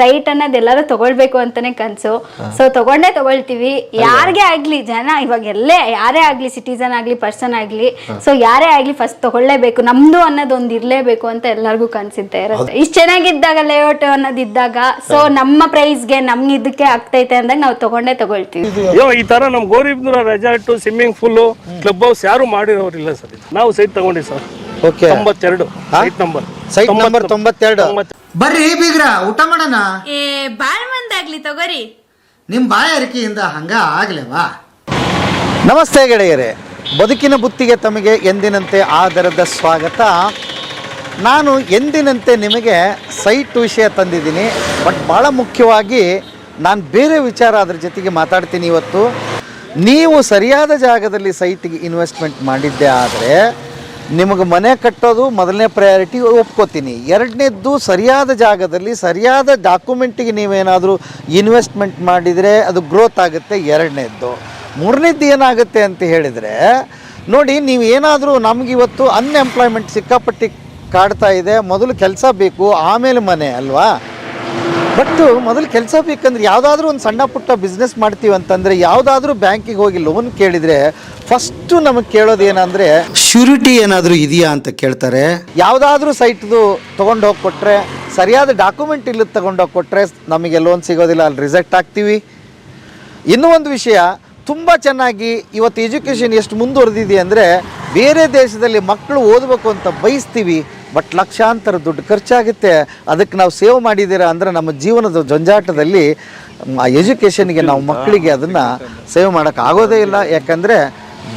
Site ಅನ್ನೋದು ಎಲ್ಲರೂ ತಗೊಳ್ಬೇಕು ಅಂತಾನೆ ಕನ್ಸು. ಸೊ ತಗೊಂಡೇ ತಗೊಳ್ತೀವಿ. ಯಾರಿಗೆ ಆಗ್ಲಿ ಜನ ಇವಾಗ ಎಲ್ಲೇ ಯಾರೇ ಆಗ್ಲಿ ಸಿಟಿಸನ್ ಆಗ್ಲಿ ಪರ್ಸನ್ ಆಗ್ಲಿ ಸೊ ಯಾರೇ ಆಗ್ಲಿ ಫಸ್ಟ್ ತಗೊಳ್ಳೇಬೇಕು ನಮ್ದು ಅನ್ನೋದು ಒಂದ್ ಇರ್ಲೇಬೇಕು ಅಂತ ಎಲ್ಲರಿಗೂ ಕನ್ಸಿದ್ದೆ ಇರುತ್ತೆ. ಇಷ್ಟ ಚೆನ್ನಾಗಿದ್ದಾಗ ಲೇಔಟ್ ಅನ್ನೋದು ಇದ್ದಾಗ ಸೊ ನಮ್ಮ ಪ್ರೈಸ್ಗೆ ನಮ್ಗೆ ಇದಕ್ಕೆ ಆಗ್ತೈತೆ ಅಂದಾಗ ನಾವು ತಗೊಂಡೇ ತಗೊಳ್ತೀವಿ. ಅಯ್ಯೋ ಈ ತರ ನಮ್ ಗೋರಿಬ್ನೂರ resort swimming pool club house ಯಾರು ಮಾಡಿರೋರಿಲ್ಲ ಸರ್. ನಾವು ಸೈಟ್ ತಗೊಂಡಿ ಸರ್. ಓಕೆ ತೊಂಬತ್ತೆರಡು. Site number. ಸೈಟ್ ನಂಬರ್ ತೊಂಬತ್ತೆರಡು. ಬರ್ರಿ ಬೀಗ್ರ ಊಟ ಮಾಡೋಣ? ಏ ಬಾಳ್ ಮಂದಾಗ್ಲಿ ತಗೋರಿ. ನಿಮ್ ಬಾಯಾರಿಕೆಯಿಂದ ಹಂಗ ಆಗ್ಲೇವಾ? ನಮಸ್ತೆ ಗೆಳೆಯರೇ. ಬದುಕಿನ ಬುತ್ತಿಗೆ ತಮಗೆ ಎಂದಿನಂತೆ ಆದರದ ಸ್ವಾಗತ. ನಾನು ಎಂದಿನಂತೆ ನಿಮಗೆ ಸೈಟ್ ವಿಷಯ ತಂದಿದ್ದೀನಿ. ಬಟ್ ಭಾಳ ಮುಖ್ಯವಾಗಿ ನಾನು ಬೇರೆ ವಿಚಾರ ಅದ್ರ ಜೊತೆಗೆ ಮಾತಾಡ್ತೀನಿ ಇವತ್ತು. ನೀವು ಸರಿಯಾದ ಜಾಗದಲ್ಲಿ ಸೈಟಿಗೆ ಇನ್ವೆಸ್ಟ್ಮೆಂಟ್ ಮಾಡಿದ್ದೆ ಆದರೆ ನಿಮಗೆ ಮನೆ ಕಟ್ಟೋದು ಮೊದಲನೇ ಪ್ರಯಾರಿಟಿ ಒಪ್ಕೋತೀನಿ. ಎರಡನೇದ್ದು ಸರಿಯಾದ ಜಾಗದಲ್ಲಿ ಸರಿಯಾದ ಡಾಕ್ಯುಮೆಂಟಿಗೆ ನೀವೇನಾದರೂ ಇನ್ವೆಸ್ಟ್ಮೆಂಟ್ ಮಾಡಿದರೆ ಅದು ಗ್ರೋತ್ ಆಗುತ್ತೆ ಎರಡನೇದ್ದು. ಮೂರನೇದ್ದು ಏನಾಗುತ್ತೆ ಅಂತ ಹೇಳಿದರೆ, ನೋಡಿ ನೀವು ಏನಾದರೂ ನಮಗಿವತ್ತು ಅನ್ಎಂಪ್ಲಾಯ್ಮೆಂಟ್ ಸಿಕ್ಕಾಪಟ್ಟಿ ಕಾಡ್ತಾ ಇದೆ, ಮೊದಲು ಕೆಲಸ ಬೇಕು, ಆಮೇಲೆ ಮನೆ ಅಲ್ವಾ? ಬಟ್ ಮೊದಲು ಕೆಲಸ ಬೇಕಂದ್ರೆ ಯಾವುದಾದ್ರೂ ಒಂದು ಸಣ್ಣ ಪುಟ್ಟ ಬಿಸ್ನೆಸ್ ಮಾಡ್ತೀವಿ ಅಂತಂದರೆ ಯಾವುದಾದ್ರೂ ಬ್ಯಾಂಕಿಗೆ ಹೋಗಿ ಲೋನ್ ಕೇಳಿದರೆ ಫಸ್ಟು ನಮಗೆ ಕೇಳೋದು ಏನಂದರೆ ಶ್ಯೂರಿಟಿ ಏನಾದರೂ ಇದೆಯಾ ಅಂತ ಕೇಳ್ತಾರೆ. ಯಾವುದಾದ್ರೂ ಸೈಟ್ದು ತೊಗೊಂಡು ಹೋಗಿ ಕೊಟ್ಟರೆ ಸರಿಯಾದ ಡಾಕ್ಯುಮೆಂಟ್ ಇಲ್ಲದ ತೊಗೊಂಡೋಗಿ ಕೊಟ್ಟರೆ ನಮಗೆ ಲೋನ್ ಸಿಗೋದಿಲ್ಲ ಅಲ್ಲಿ ರಿಜೆಕ್ಟ್ ಆಗ್ತೀವಿ ಇನ್ನೂ ಒಂದು ವಿಷಯ ತುಂಬ ಚೆನ್ನಾಗಿ ಇವತ್ತು ಎಜುಕೇಷನ್ ಎಷ್ಟು ಮುಂದುವರೆದಿದೆ ಅಂದರೆ ಬೇರೆ ದೇಶದಲ್ಲಿ ಮಕ್ಕಳು ಓದಬೇಕು ಅಂತ ಬಯಸ್ತೀವಿ. ಬಟ್ ಲಕ್ಷಾಂತರ ದುಡ್ಡು ಖರ್ಚಾಗುತ್ತೆ. ಅದಕ್ಕೆ ನಾವು ಸೇವ್ ಮಾಡಿದ್ದೀರಾ ಅಂದರೆ ನಮ್ಮ ಜೀವನದ ಜಂಜಾಟದಲ್ಲಿ ಎಜುಕೇಷನ್ಗೆ ನಾವು ಮಕ್ಕಳಿಗೆ ಅದನ್ನು ಸೇವ್ ಮಾಡೋಕ್ಕೆ ಆಗೋದೇ ಇಲ್ಲ. ಯಾಕಂದರೆ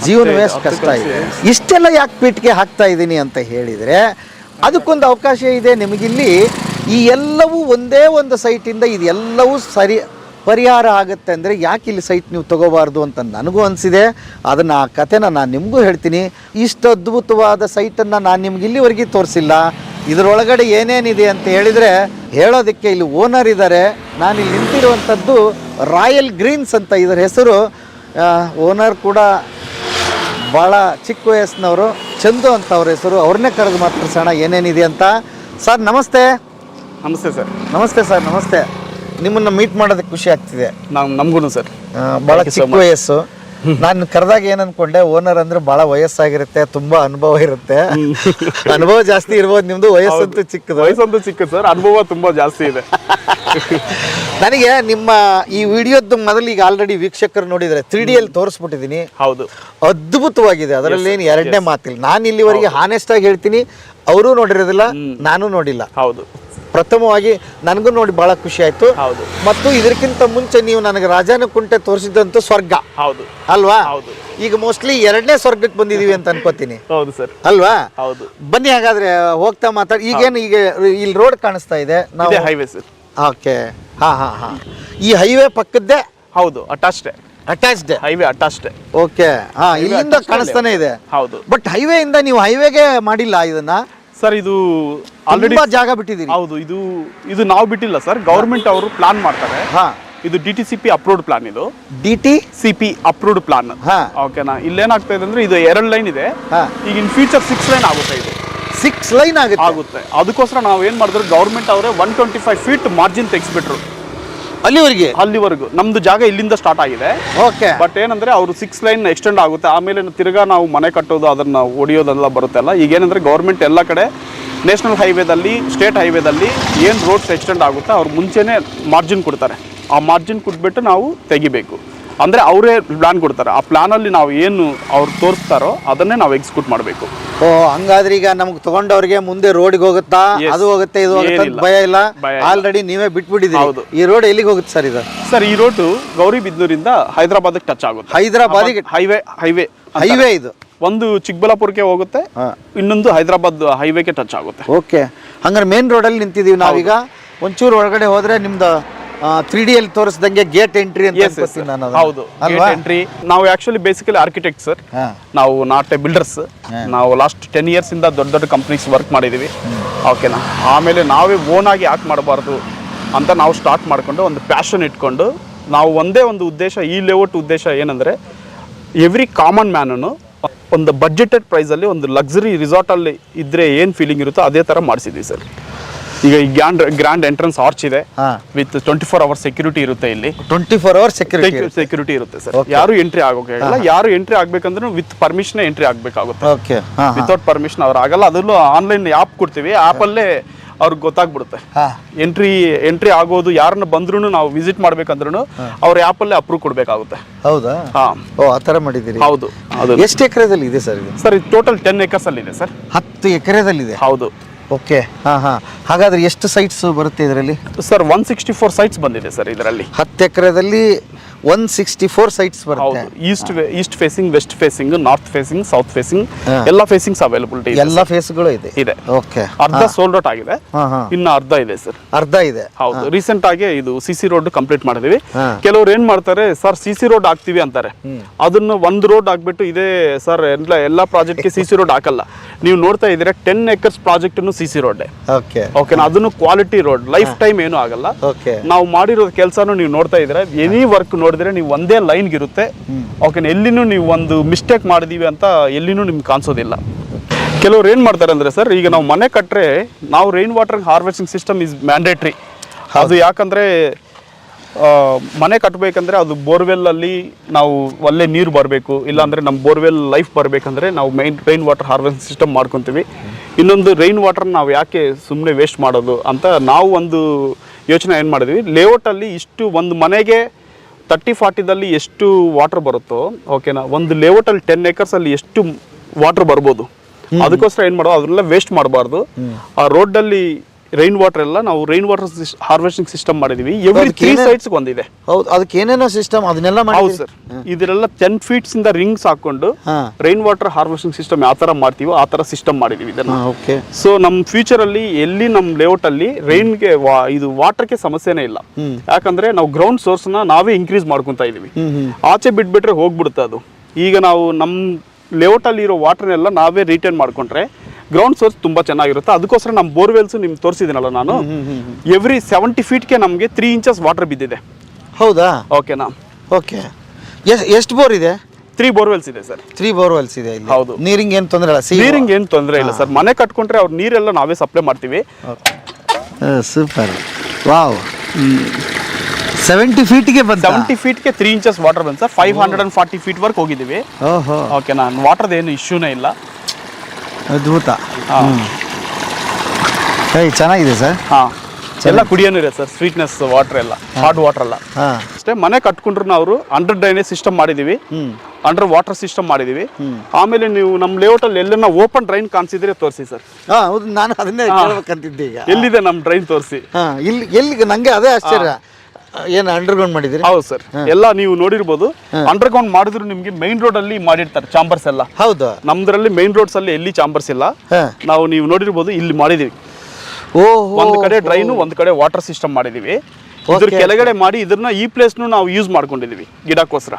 ಜೀವನವೇ ಕಷ್ಟ ಇದೆ. ಇಷ್ಟೆಲ್ಲ ಯಾಕೆ ಪೀಠಿಗೆ ಹಾಕ್ತಾ ಇದ್ದೀನಿ ಅಂತ ಹೇಳಿದರೆ ಅದಕ್ಕೊಂದು ಅವಕಾಶ ಇದೆ ನಿಮಗಿಲ್ಲಿ. ಈ ಎಲ್ಲವೂ ಒಂದೇ ಒಂದು ಸೈಟಿಂದ ಇದೆಲ್ಲವೂ ಸರಿ ಪರಿಹಾರ ಆಗುತ್ತೆ ಅಂದರೆ ಯಾಕೆ ಇಲ್ಲಿ ಸೈಟ್ ನೀವು ತಗೋಬಾರ್ದು ಅಂತ ನನಗೂ ಅನಿಸಿದೆ. ಅದನ್ನು ಆ ಕಥೆನ ನಾನು ನಿಮಗೂ ಹೇಳ್ತೀನಿ. ಇಷ್ಟು ಅದ್ಭುತವಾದ ಸೈಟನ್ನು ನಾನು ನಿಮ್ಗೆ ಇಲ್ಲಿವರೆಗೆ ತೋರಿಸಿಲ್ಲ. ಇದರೊಳಗಡೆ ಏನೇನಿದೆ ಅಂತ ಹೇಳಿದರೆ ಹೇಳೋದಕ್ಕೆ ಇಲ್ಲಿ ಓನರ್ ಇದ್ದಾರೆ. ನಾನು ಇಲ್ಲಿ ನಿಂತಿರುವಂಥದ್ದು ರಾಯಲ್ ಗ್ರೀನ್ಸ್ ಅಂತ ಇದರ ಹೆಸರು. ಓನರ್ ಕೂಡ ಭಾಳ ಚಿಕ್ಕ ವಯಸ್ಸಿನವರು ಚಂದು ಅಂತ ಅವ್ರ ಹೆಸರು. ಅವ್ರನ್ನೇ ಕರೆದು ಮಾತಾಡ್ಸೋಣ ಏನೇನಿದೆ ಅಂತ. ಸರ್ ನಮಸ್ತೆ. ನಮಸ್ತೆ ಸರ್. ನಮಸ್ತೆ ಸರ್ ನಮಸ್ತೆ. ನಿಮ್ಮನ್ನ ಮೀಟ್ ಮಾಡೋದಕ್ಕೆ ಖುಷಿ ಆಗ್ತಿದೆ. ನಾವು ನಮಗೂ ಸರ್. ಆ, ಬಹಳ ಚಿಕ್ಕ ವಯಸ್ಸು. ನಾನು ಕರೆದಾಗ ಏನ್ ಅನ್ಕೊಂಡೆ ಓನರ್ ಅಂದ್ರೆ ಬಹಳ ವಯಸ್ಸಾಗಿರುತ್ತೆ ತುಂಬಾ ಅನುಭವ ಇರುತ್ತೆ. ಅನುಭವ ಜಾಸ್ತಿ ಇರ್ಬೋದು ನಿಮ್ದು ವಯಸ್ಸಂತೂ ಚಿಕ್ಕದು. ವಯಸ್ಸಂತೂ ಚಿಕ್ಕ ಸರ್ ಅನುಭವ ತುಂಬಾ ಜಾಸ್ತಿ ಇದೆ. ನನಗೆ ನಿಮ್ಮ ಈ ವಿಡಿಯೋದ್ದು ಮೊದಲು ಈಗ ಆಲ್ರೆಡಿ ವೀಕ್ಷಕರು ನೋಡಿದ್ರೆ ತ್ರೀ ಡಿ ಅಲ್ಲಿ ತೋರಿಸ್ಬಿಟ್ಟಿದ್ದೀನಿ ಹೌದು. ಅದ್ಭುತವಾಗಿದೆ ಅದರಲ್ಲಿ ಏನು ಎರಡನೇ ಮಾತಿಲ್ಲ. ನಾನು ಇಲ್ಲಿವರೆಗೆ ಹಾನೆಸ್ಟ್ ಆಗಿ ಹೇಳ್ತೀನಿ ಅವರು ನೋಡಿರೋದಿಲ್ಲ ನಾನು ನೋಡಿಲ್ಲ. ಹೌದು. ಪ್ರಥಮವಾಗಿ ನನಗೂ ನೋಡಿ ಬಹಳ ಖುಷಿ ಆಯ್ತು. ಹೌದು. ಮತ್ತು ಇದಕ್ಕಿಂತ ಮುಂಚೆ ನೀವು ನನಗೆ ರಾಜಾನ ಕುಂಟೆ ತೋರಿಸಿದಂತೂ ಸ್ವರ್ಗ. ಹೌದು. ಅಲ್ವಾ? ಹೌದು. ಈಗ ಮೋಸ್ಟ್ಲಿ ಎರಡನೇ ಸ್ವರ್ಗಕ್ಕೆ ಬಂದಿದೀವಿ ಅಂತ ಅನ್ಕೋತೀನಿ. ಹೌದು ಸರ್. ಅಲ್ವಾ? ಹೌದು. ಬನ್ನಿ ಹಾಗಾದ್ರೆ ಹೋಗ್ತಾ ಮಾತಾಡಿ ಈಗೇನು ಈಗ ಇಲ್ಲಿ ರೋಡ್ ಕಾಣಿಸ್ತಾ ಇದೆ. ನಾವು ಹೈವೇ ಸರ್. ಓಕೆ. ಹಾ ಹಾ ಹಾ. ಈ ಹೈವೇ ಪಕ್ಕದ್ದೇ? ಹೌದು attached attached highway attached okay. ಹಾ ಇಲ್ಲಿಂದ ಕಾಣಿಸ್ತಾನೆ ಇದೆ. ಹೌದು. ಬಟ್ ಹೈವೇ ಇಂದ ನೀವು ಹೈವೇಗೆ ಮಾಡಿಲ್ಲ ಇದನ್ನ? ಸರ್ ಇದು ಆಲ್ರೆಡಿ ಜಾಗ ಬಿಟ್ಟಿದ್ದೀರಿ. ಹೌದು ಇದು ಇದು ನಾವು ಬಿಟ್ಟಿಲ್ಲ ಸರ್ ಗೌರ್ಮೆಂಟ್ ಅವರು ಪ್ಲಾನ್ ಮಾಡ್ತಾರೆ. ಹಾ. ಇದು D T C P approved plan ಇದು. D T C P approved plan ಹಾ. ಓಕೆನಾ ಇಲ್ಲೇನಾಗ್ತಾ ಇದೆ ಅಂದ್ರೆ ಇದು ಎರಡು ಲೈನ್ ಇದೆ. ಹಾ. ಈಗ ಇನ್ ಫ್ಯೂಚರ್ ಸಿಕ್ಸ್ ಲೈನ್ ಆಗುತ್ತೆ ಇದು. ಸಿಕ್ಸ್ ಲೈನ್ ಆಗುತ್ತೆ. ಆಗುತ್ತೆ. ಅದಕ್ಕೋಸ್ಕರ ನಾವು ಏನ್ ಮಾಡಿದ್ರು ಗೌರ್ಮೆಂಟ್ ಅವರೇ one twenty five feet margin ತೆಗಿಸ್ಬಿಟ್ರು. ಅಲ್ಲಿವರೆಗೆ? ಅಲ್ಲಿವರೆಗೂ. ನಮ್ದು ಜಾಗ ಇಲ್ಲಿಂದ ಸ್ಟಾರ್ಟ್ ಆಗಿದೆ. ಓಕೆ ಬಟ್ ಏನಂದ್ರೆ ಅವರು ಸಿಕ್ಸ್ ಲೈನ್ ಎಕ್ಸ್ಟೆಂಡ್ ಆಗುತ್ತೆ. ಆಮೇಲೆ ತಿರ್ಗಾ ನಾವು ಮನೆ ಕಟ್ಟೋದು ಅದನ್ನ ಹೊಡಿಯೋದೆಲ್ಲ ಬರುತ್ತಲ್ಲ ಈಗ ಏನಂದ್ರೆ ಗೌರ್ಮೆಂಟ್ ಎಲ್ಲ ಕಡೆ ನ್ಯಾಷನಲ್ ಹೈವೇದಲ್ಲಿ ಸ್ಟೇಟ್ ಹೈವೇದಲ್ಲಿ ಏನು ರೋಡ್ಸ್ ಎಕ್ಸ್ಟೆಂಡ್ ಆಗುತ್ತೆ ಅವ್ರು ಮುಂಚೆನೇ ಮಾರ್ಜಿನ್ ಕೊಡ್ತಾರೆ. ಆ ಮಾರ್ಜಿನ್ ಕೊಟ್ಬಿಟ್ಟು ನಾವು ತೆಗಿಬೇಕು. ಅಂದ್ರೆ ಅವರೇ ಪ್ಲಾನ್ ಕೊಡ್ತಾರೆ. ಆ ಪ್ಲಾನಲ್ಲಿ ನಾವು ಏನು ಅವ್ರು ತೋರಿಸ್ತಾರೋ ಅದನ್ನೇ ನಾವು ಎಕ್ಸಿಕ್ಯೂಟ್ ಮಾಡಬೇಕು. ಓ ಹಂಗಾದ್ರೆ ಈಗ ನಮ್ಗೆ ತಗೊಂಡವ್ರಿಗೆ ಮುಂದೆ ರೋಡಿಗೆ ಹೋಗುತ್ತಾ? ಅದು ಹೋಗುತ್ತೆ ಇದು ಹೋಗುತ್ತೆ ಅಂತ ಭಯ ಇಲ್ಲ? ಆಲ್ರೆಡಿ ನೀವೇ ಬಿಟ್ಬಿಟ್ಟಿದ್ದೀರಿ. ಹೌದು. ಈ ರೋಡ್ ಎಲ್ಲಿಗೆ ಹೋಗುತ್ತೆ ಸರ್ ಇದು? ಸರ್ ಈ ರೋಡ್ ಗೌರಿಬಿದನೂರಿಂದ ಹೈದರಾಬಾದ್ ಟಚ್ ಆಗುತ್ತೆ. ಹೈದರಾಬಾದಿಗೆ ಹೈವೇ ಹೈವೇ ಹೈವೇ ಇದು. ಒಂದು ಚಿಕ್ಕಬಳ್ಳಾಪುರಕ್ಕೆ ಹೋಗುತ್ತೆ ಇನ್ನೊಂದು ಹೈದರಾಬಾದ್ ಹೈವೇಗೆ ಟಚ್ ಆಗುತ್ತೆ. ಓಕೆ ಹಂಗಾರೆ ಮೇನ್ ರೋಡಲ್ಲಿ ನಿಂತಿದ್ದೀವಿ ನಾವೀಗ. ಒಂಚೂರು ಒಳಗಡೆ ಹೋದ್ರೆ ನಿಮ್ದು ತ್ರೀ ಡಿ ಅಲ್ಲಿ ತೋರಿಸಿದಂಗೆ ಗೇಟ್ ಎಂಟ್ರಿ ಅಂತ Yes, yes, ಅನ್ಕೋತೀನಿ ನಾನು ಅದನ್ನ. ಹೌದು ಅಲ್ವಾ? ಎಂಟ್ರಿ ನಾವು ಆಕ್ಚುಲಿ ಬೇಸಿಕಲಿ ಆರ್ಕಿಟೆಕ್ಟ್ ಸರ್ ಹಾ. ನಾವು ನಾಟ್ ಎ ಬಿಲ್ಡರ್ಸ್ ನಾವು ಲಾಸ್ಟ್ ಟೆನ್ ಇಯರ್ಸ್ ಇಂದ ದೊಡ್ಡ ದೊಡ್ಡ ಕಂಪ್ನೀಸ್ ವರ್ಕ್ ಮಾಡಿದೀವಿ. ಓಕೆನಾ ಆಮೇಲೆ ನಾವೇ ಓನ್ ಆಗಿ ಯಾಕೆ ಮಾಡಬಾರ್ದು ಅಂತ ನಾವು ಸ್ಟಾರ್ಟ್ ಮಾಡಿಕೊಂಡು ಒಂದು ಪ್ಯಾಷನ್ ಇಟ್ಕೊಂಡು ನಾವು ಒಂದೇ ಒಂದು ಉದ್ದೇಶ ಈ ಲೇಔಟ್ ಉದ್ದೇಶ ಏನಂದ್ರೆ ಎವ್ರಿ ಕಾಮನ್ ಮ್ಯಾನನು ಒಂದು ಬಜೆಟೆಡ್ ಪ್ರೈಸಲ್ಲಿ ಒಂದು ಲಕ್ಸುರಿ ರಿಸಾರ್ಟಲ್ಲಿ ಇದ್ದರೆ ಏನು ಫೀಲಿಂಗ್ ಇರುತ್ತೋ ಅದೇ ಥರ ಮಾಡಿಸಿದ್ವಿ ಸರ್ ಈಗ ಈ ಗ್ರ್ಯಾಂಡ್ ಗ್ರ್ಯಾಂಡ್ ಎಂಟ್ರೆನ್ಸ್ ಆರ್ಚ್ ಇದೆ. With twenty four hour security ಇರುತ್ತೆ ಇಲ್ಲಿ. Twenty four hour security security ಇರುತ್ತೆ ಸರ್ ಯಾರು ಎಂಟ್ರಿ ಆಗೋಕೆ ಯಾರು ಎಂಟ್ರಿ ಆಗ್ಬೇಕಂದ್ರೆ ವಿತ್ ಪರ್ಮಿಷನ್ ಎಂಟ್ರಿ ಆಗ್ಬೇಕಾಗುತ್ತೆ. ಓಕೆ ವಿತೌಟ್ ಪರ್ಮಿಷನ್ ಅವ್ರು ಆಗಲ್ಲ. ಅದರಲ್ಲೂ ಆನ್ಲೈನ್ ಆ್ಯಪ್ ಕೊಡ್ತೀವಿ. ಆ್ಯಪಲ್ಲೇ ಅವ್ರಿಗೆ ಗೊತ್ತಾಗ್ಬಿಡುತ್ತೆ. ಎಂಟ್ರಿ ಎಂಟ್ರಿ ಆಗೋದು ಯಾರನ್ನ ಬಂದ್ರು ನಾವು ವಿಸಿಟ್ ಮಾಡ್ಬೇಕಂದ್ರೂ ಅವ್ರ ಆ್ಯಪಲ್ಲೇ ಅಪ್ರೂವ್ ಕೊಡಬೇಕಾಗುತ್ತೆ. ಹೌದಾ? ಹಾ. ಓ ಆ ಥರ ಮಾಡಿದ್ದೀರಿ. ಹೌದು. ಅದು ಎಷ್ಟು ಎಕರೆದಲ್ಲಿ ಇದೆ ಸರ್ ಇದು? ಸರ್ ಇದು ಟೋಟಲ್ ಟೆನ್ ಏಕರ್ಸ್ ಅಲ್ಲಿ ಇದೆ ಸರ್ ಹತ್ತು ಎಕರೆದಲ್ಲಿದೆ. ಹೌದು. ಓಕೆ ಹಾ ಹಾ. ಹಾಗಾದ್ರೆ ಎಷ್ಟು ಸೈಟ್ಸ್ ಬರುತ್ತೆ ಇದರಲ್ಲಿ? Sir one sixty four sites ಬಂದಿದೆ ಸರ್ ಇದರಲ್ಲಿ. ಹತ್ತು ಎಕರೆದಲ್ಲಿ ಒನ್ ಸಿಕ್ಸ್ಟಿ ಫೋರ್ ಸೈಟ್ಸ್ ಬರುತ್ತೆ east east facing west facing north facing south facing. ಎಲ್ಲ ಫೇಸಿಂಗ್ಸ್ ಅವೈಲಬಿಲಿಟಿ ಎಲ್ಲ ಫೇಸ್ಗಳು ಇದೆ. ಇದೆ. ಓಕೆ ಅರ್ಧ ಸೋಲ್ಡ್ ಔಟ್ ಆಗಿದೆ. ಇನ್ನು ಅರ್ಧ ಇದೆ ಸರ್ ಅರ್ಧ ಇದೆ. ಹೌದು. ರೀಸೆಂಟ್ ಆಗಿ ಇದು ಸಿ ಸಿ ರೋಡ್ ಕಂಪ್ಲೀಟ್ ಮಾಡಿದೀವಿ. ಕೆಲವರು ಏನ್ ಮಾಡ್ತಾರೆ ಸರ್ ಸಿ ಸಿ ರೋಡ್ ಹಾಕ್ತಿವಿ ಅಂತಾರೆ. ಅದನ್ನ ಒಂದು ರೋಡ್ ಹಾಕ್ಬಿಟ್ಟು ಇದೇ ಸರ್ ಎಲ್ಲ ಎಲ್ಲ ಪ್ರಾಜೆಕ್ಟ್ಗೆ ಸಿ ಸಿ ರೋಡ್ ಹಾಕಲ್ಲ. ನೀವು ನೋಡ್ತಾ ಇದ್ರೆ ten acres project C C road okay ಓಕೆನಾ ಅದನ್ನು ಕ್ವಾಲಿಟಿ ರೋಡ್ ಲೈಫ್ ಟೈಮ್ ಏನು ಆಗಲ್ಲ. ನಾವು ಮಾಡಿರೋ ಕೆಲಸನೂ ನೀವು ನೋಡ್ತಾ ಇದ್ರೆ ಎನಿ ವರ್ಕ್ ನೋಡಿದ್ರೆ ನೀವು ಒಂದೇ ಲೈನ್ಗೆ ಇರುತ್ತೆ. ಓಕೆ ಎಲ್ಲಿನೂ ನೀವು ಒಂದು ಮಿಸ್ಟೇಕ್ ಮಾಡಿದೀವಿ ಅಂತ ಎಲ್ಲಿನೂ ನಿಮ್ಗೆ ಕಾಣಿಸೋದಿಲ್ಲ. ಕೆಲವ್ರು ಏನು ಮಾಡ್ತಾರೆ ಅಂದರೆ ಸರ್ ಈಗ ನಾವು ಮನೆ ಕಟ್ಟರೆ ನಾವು rain water harvesting system is mandatory ಅದು ಯಾಕಂದರೆ ಮನೆ ಕಟ್ಟಬೇಕಂದ್ರೆ ಅದು ಬೋರ್ವೆಲ್ಲಲ್ಲಿ ನಾವು ಒಳ್ಳೆ ನೀರು ಬರಬೇಕು. ಇಲ್ಲಾಂದರೆ ನಮ್ಮ ಬೋರ್ವೆಲ್ ಲೈಫ್ ಬರಬೇಕಂದ್ರೆ ನಾವು main rain water harvesting system ಮಾಡ್ಕೊತೀವಿ. ಇನ್ನೊಂದು ರೈನ್ ವಾಟರ್ ನಾವು ಯಾಕೆ ಸುಮ್ಮನೆ ವೇಸ್ಟ್ ಮಾಡೋದು ಅಂತ ನಾವು ಒಂದು ಯೋಚನೆ ಏನು ಮಾಡಿದ್ವಿ. ಲೇಔಟಲ್ಲಿ ಇಷ್ಟು ಒಂದು ಮನೆಗೆ ತರ್ಟಿ ಫಾರ್ಟಿದಲ್ಲಿ ಎಷ್ಟು ವಾಟರ್ ಬರುತ್ತೋ ಓಕೆನಾ ಒಂದು ಲೇಔಟಲ್ಲಿ ಟೆನ್ ಏಕರ್ಸಲ್ಲಿ ಎಷ್ಟು ವಾಟರ್ ಬರ್ಬೋದು. ಅದಕ್ಕೋಸ್ಕರ ಏನು ಮಾಡೋದು ಅದನ್ನೆಲ್ಲ ವೇಸ್ಟ್ ಮಾಡಬಾರ್ದು. ಆ ರೋಡಲ್ಲಿ ರೈನ್ ವಾಟರ್ ಎಲ್ಲ ನಾವು ರೈನ್ ವಾಟರ್ ಹಾರ್ವೆಸ್ಟಿಂಗ್ ಸಿಸ್ಟಮ್ ಮಾಡಿದೀವಿ. ಎವ್ರಿ ತ್ರೀ ಸೈಡ್ಸ್ ಒಂದಿದೆ. ಹೌದು ಅದಕ್ಕೆ ಏನೇನೋ ಸಿಸ್ಟಮ್ ಅದನ್ನೆಲ್ಲ ಹೌದು ಸರ್. ಇದರೆಲ್ಲ ಟೆನ್ ಫೀಟ್ಸ್ ಇಂದ ರಿಂಗ್ಸ್ ಹಾಕೊಂಡು. ರೈನ್ ವಾಟರ್ ಹಾರ್ವೆಸ್ಟಿಂಗ್ ಸಿಸ್ಟಮ್ ಯಾವ ತರ ಮಾಡ್ತೀವೋ ಆ ತರ ಸಿಸ್ಟಮ್ ಮಾಡಿದೀವಿ ಇದನ್ನ. ಓಕೆ ಸೊ ನಮ್ಮ ಫ್ಯೂಚರ್ ಅಲ್ಲಿ ಎಲ್ಲಿ ನಮ್ಮ ಲೇಔಟ್ ಅಲ್ಲಿ ರೈನ್ಗೆ ಇದು ವಾಟರ್ಗೆ ಸಮಸ್ಯೆನೇ ಇಲ್ಲ. ಯಾಕಂದ್ರೆ ನಾವು ಗ್ರೌಂಡ್ ಸೋರ್ಸ್ನ ನಾವೇ ಇನ್ಕ್ರೀಸ್ ಮಾಡ್ಕೊಂತ ಇದೀವಿ. ಆಚೆ ಬಿಟ್ಬಿಟ್ರೆ ಹೋಗ್ಬಿಡುತ್ತೆ ಅದು. ಈಗ ನಾವು ನಮ್ಮ ಲೇಔಟ್ ಅಲ್ಲಿ ಇರೋ ವಾಟರ್ನೆಲ್ಲ ನಾವೇ ರಿಟರ್ನ್ ಮಾಡ್ಕೊಂಡ್ರೆ ಗ್ರೌಂಡ್ ಸೋರ್ಸ್ ತುಂಬಾ ಚೆನ್ನಾಗಿರುತ್ತೆ. ಅದಕ್ಕೋಸ್ಕರ ನಮ್ಮ ಬೋರ್ವೆಲ್ಸ್ ನಿಮ್ಗೆ ತೋರಿಸಿದ್ದೀನಲ್ಲ ನಾನು. ಎವ್ರಿ ಸೆವೆಂಟಿ ಫೀಟ್ಗೆ ನಮಗೆ ತ್ರೀ ಇಂಚಸ್ ವಾಟರ್ ಬಿದ್ದಿದೆ. ಹೌದಾ? ಓಕೆನಾ ಓಕೆ ಎಷ್ಟು ಎಷ್ಟು ಬೋರ್ ಇದೆ? ತ್ರೀ ಬೋರ್ವೆಲ್ಸ್ ಇದೆ ಸರ್ ತ್ರೀ ಬೋರ್ವೆಲ್ಸ್ ಇದೆ ಇಲ್ಲಿ. ಹೌದು. ನೀರಿಂಗ್ ಏನು ತೊಂದರೆ ಇಲ್ಲ ನೀರಿಂಗ್ ಏನು ತೊಂದರೆ ಇಲ್ಲ ಸರ್ ಮನೆ ಕಟ್ಕೊಂಡ್ರೆ ಅವ್ರ ನೀರೆಲ್ಲ ನಾವೇ ಸಪ್ಲೈ ಮಾಡ್ತೀವಿ. ಸೂಪರ್ ವಾವ್ ಸೆವೆಂಟಿ ಫೀಟ್ಗೆ ಬಂದ ಸೆವೆಂಟಿ ಫೀಟ್ಗೆ ತ್ರೀ ಇಂಚಸ್ ವಾಟರ್ ಬಂದು sir five hundred and forty feet work ಹೋಗಿದ್ದೀವಿ. ಓಕೆ ನಾನು ವಾಟರ್ದು ಏನು ಇಶ್ಯೂನೇ ಇಲ್ಲ. ಅದ್ಭುತ. ಚೆನ್ನಾಗಿದೆ ಸರ್. ಹಾಂ. ಎಲ್ಲ ಕುಡಿಯೋನು ಇದೆ ಸರ್ ಸ್ವೀಟ್ನೆಸ್ ವಾಟರ್ ಎಲ್ಲ ಹಾಟ್ ವಾಟರ್ ಎಲ್ಲ. ಅಷ್ಟೇ ಮನೆ ಕಟ್ಕೊಂಡ್ರು ಅವರು ಅಂಡರ್ ಡ್ರೈನೇಜ್ ಸಿಸ್ಟಮ್ ಮಾಡಿದೀವಿ. ಅಂಡರ್ ವಾಟರ್ ಸಿಸ್ಟಮ್ ಮಾಡಿದೀವಿ. ಆಮೇಲೆ ನೀವು ನಮ್ಮ ಲೇಔಟಲ್ಲಿ ಎಲ್ಲೆಲ್ಲ ಓಪನ್ ಡ್ರೈನ್ ಕಾಣಿಸಿದ್ರೆ ತೋರಿಸಿ ಸರ್. ನಾನು ಅದನ್ನೇ ಕೇಳ್ಬೇಕಂತಿದ್ದೆ ಈಗ. ಎಲ್ಲಿದೆ ನಮ್ಮ ಡ್ರೈನ್ ತೋರಿಸಿ? ಇಲ್ಲಿ ಎಲ್ಲಿ ನಂಗೆ ಅದೇ ಆಶ್ಚರ್ಯ. ಏನು ಅಂಡರ್ಗ್ರೌಂಡ್ ಮಾಡಿದ್ರಿ ಹೌದು ಸರ್. ಎಲ್ಲ ನೀವು ನೋಡಿರ್ಬೋದು. ಅಂಡರ್ಗ್ರೌಂಡ್ ಮಾಡಿದ್ರು ನಿಮಗೆ ಮೈನ್ ರೋಡ್ ಅಲ್ಲಿ ಮಾಡಿರ್ತಾರೆ ಚಾಂಬರ್ಸ್ ಎಲ್ಲ. ಹೌದು? ನಮ್ದ್ರಲ್ಲಿ ಮೈನ್ ರೋಡ್ಸ್ ಅಲ್ಲಿ ಎಲ್ಲಿ ಚಾಂಬರ್ಸ್ ಇಲ್ಲ. ನಾವು ನೀವು ನೋಡಿರ್ಬೋದು ಇಲ್ಲಿ ಮಾಡಿದೀವಿ. ಓ ಒಂದು ಕಡೆ ಡ್ರೈನು ಒಂದು ಕಡೆ ವಾಟರ್ ಸಿಸ್ಟಮ್ ಮಾಡಿದೀವಿ. ಇದ್ರ ಕೆಳಗಡೆ ಮಾಡಿ ಇದನ್ನ ಈ ಪ್ಲೇಸ್ನು ನಾವು ಯೂಸ್ ಮಾಡ್ಕೊಂಡಿದೀವಿ ಗಿಡಕ್ಕೋಸ್ಕರ.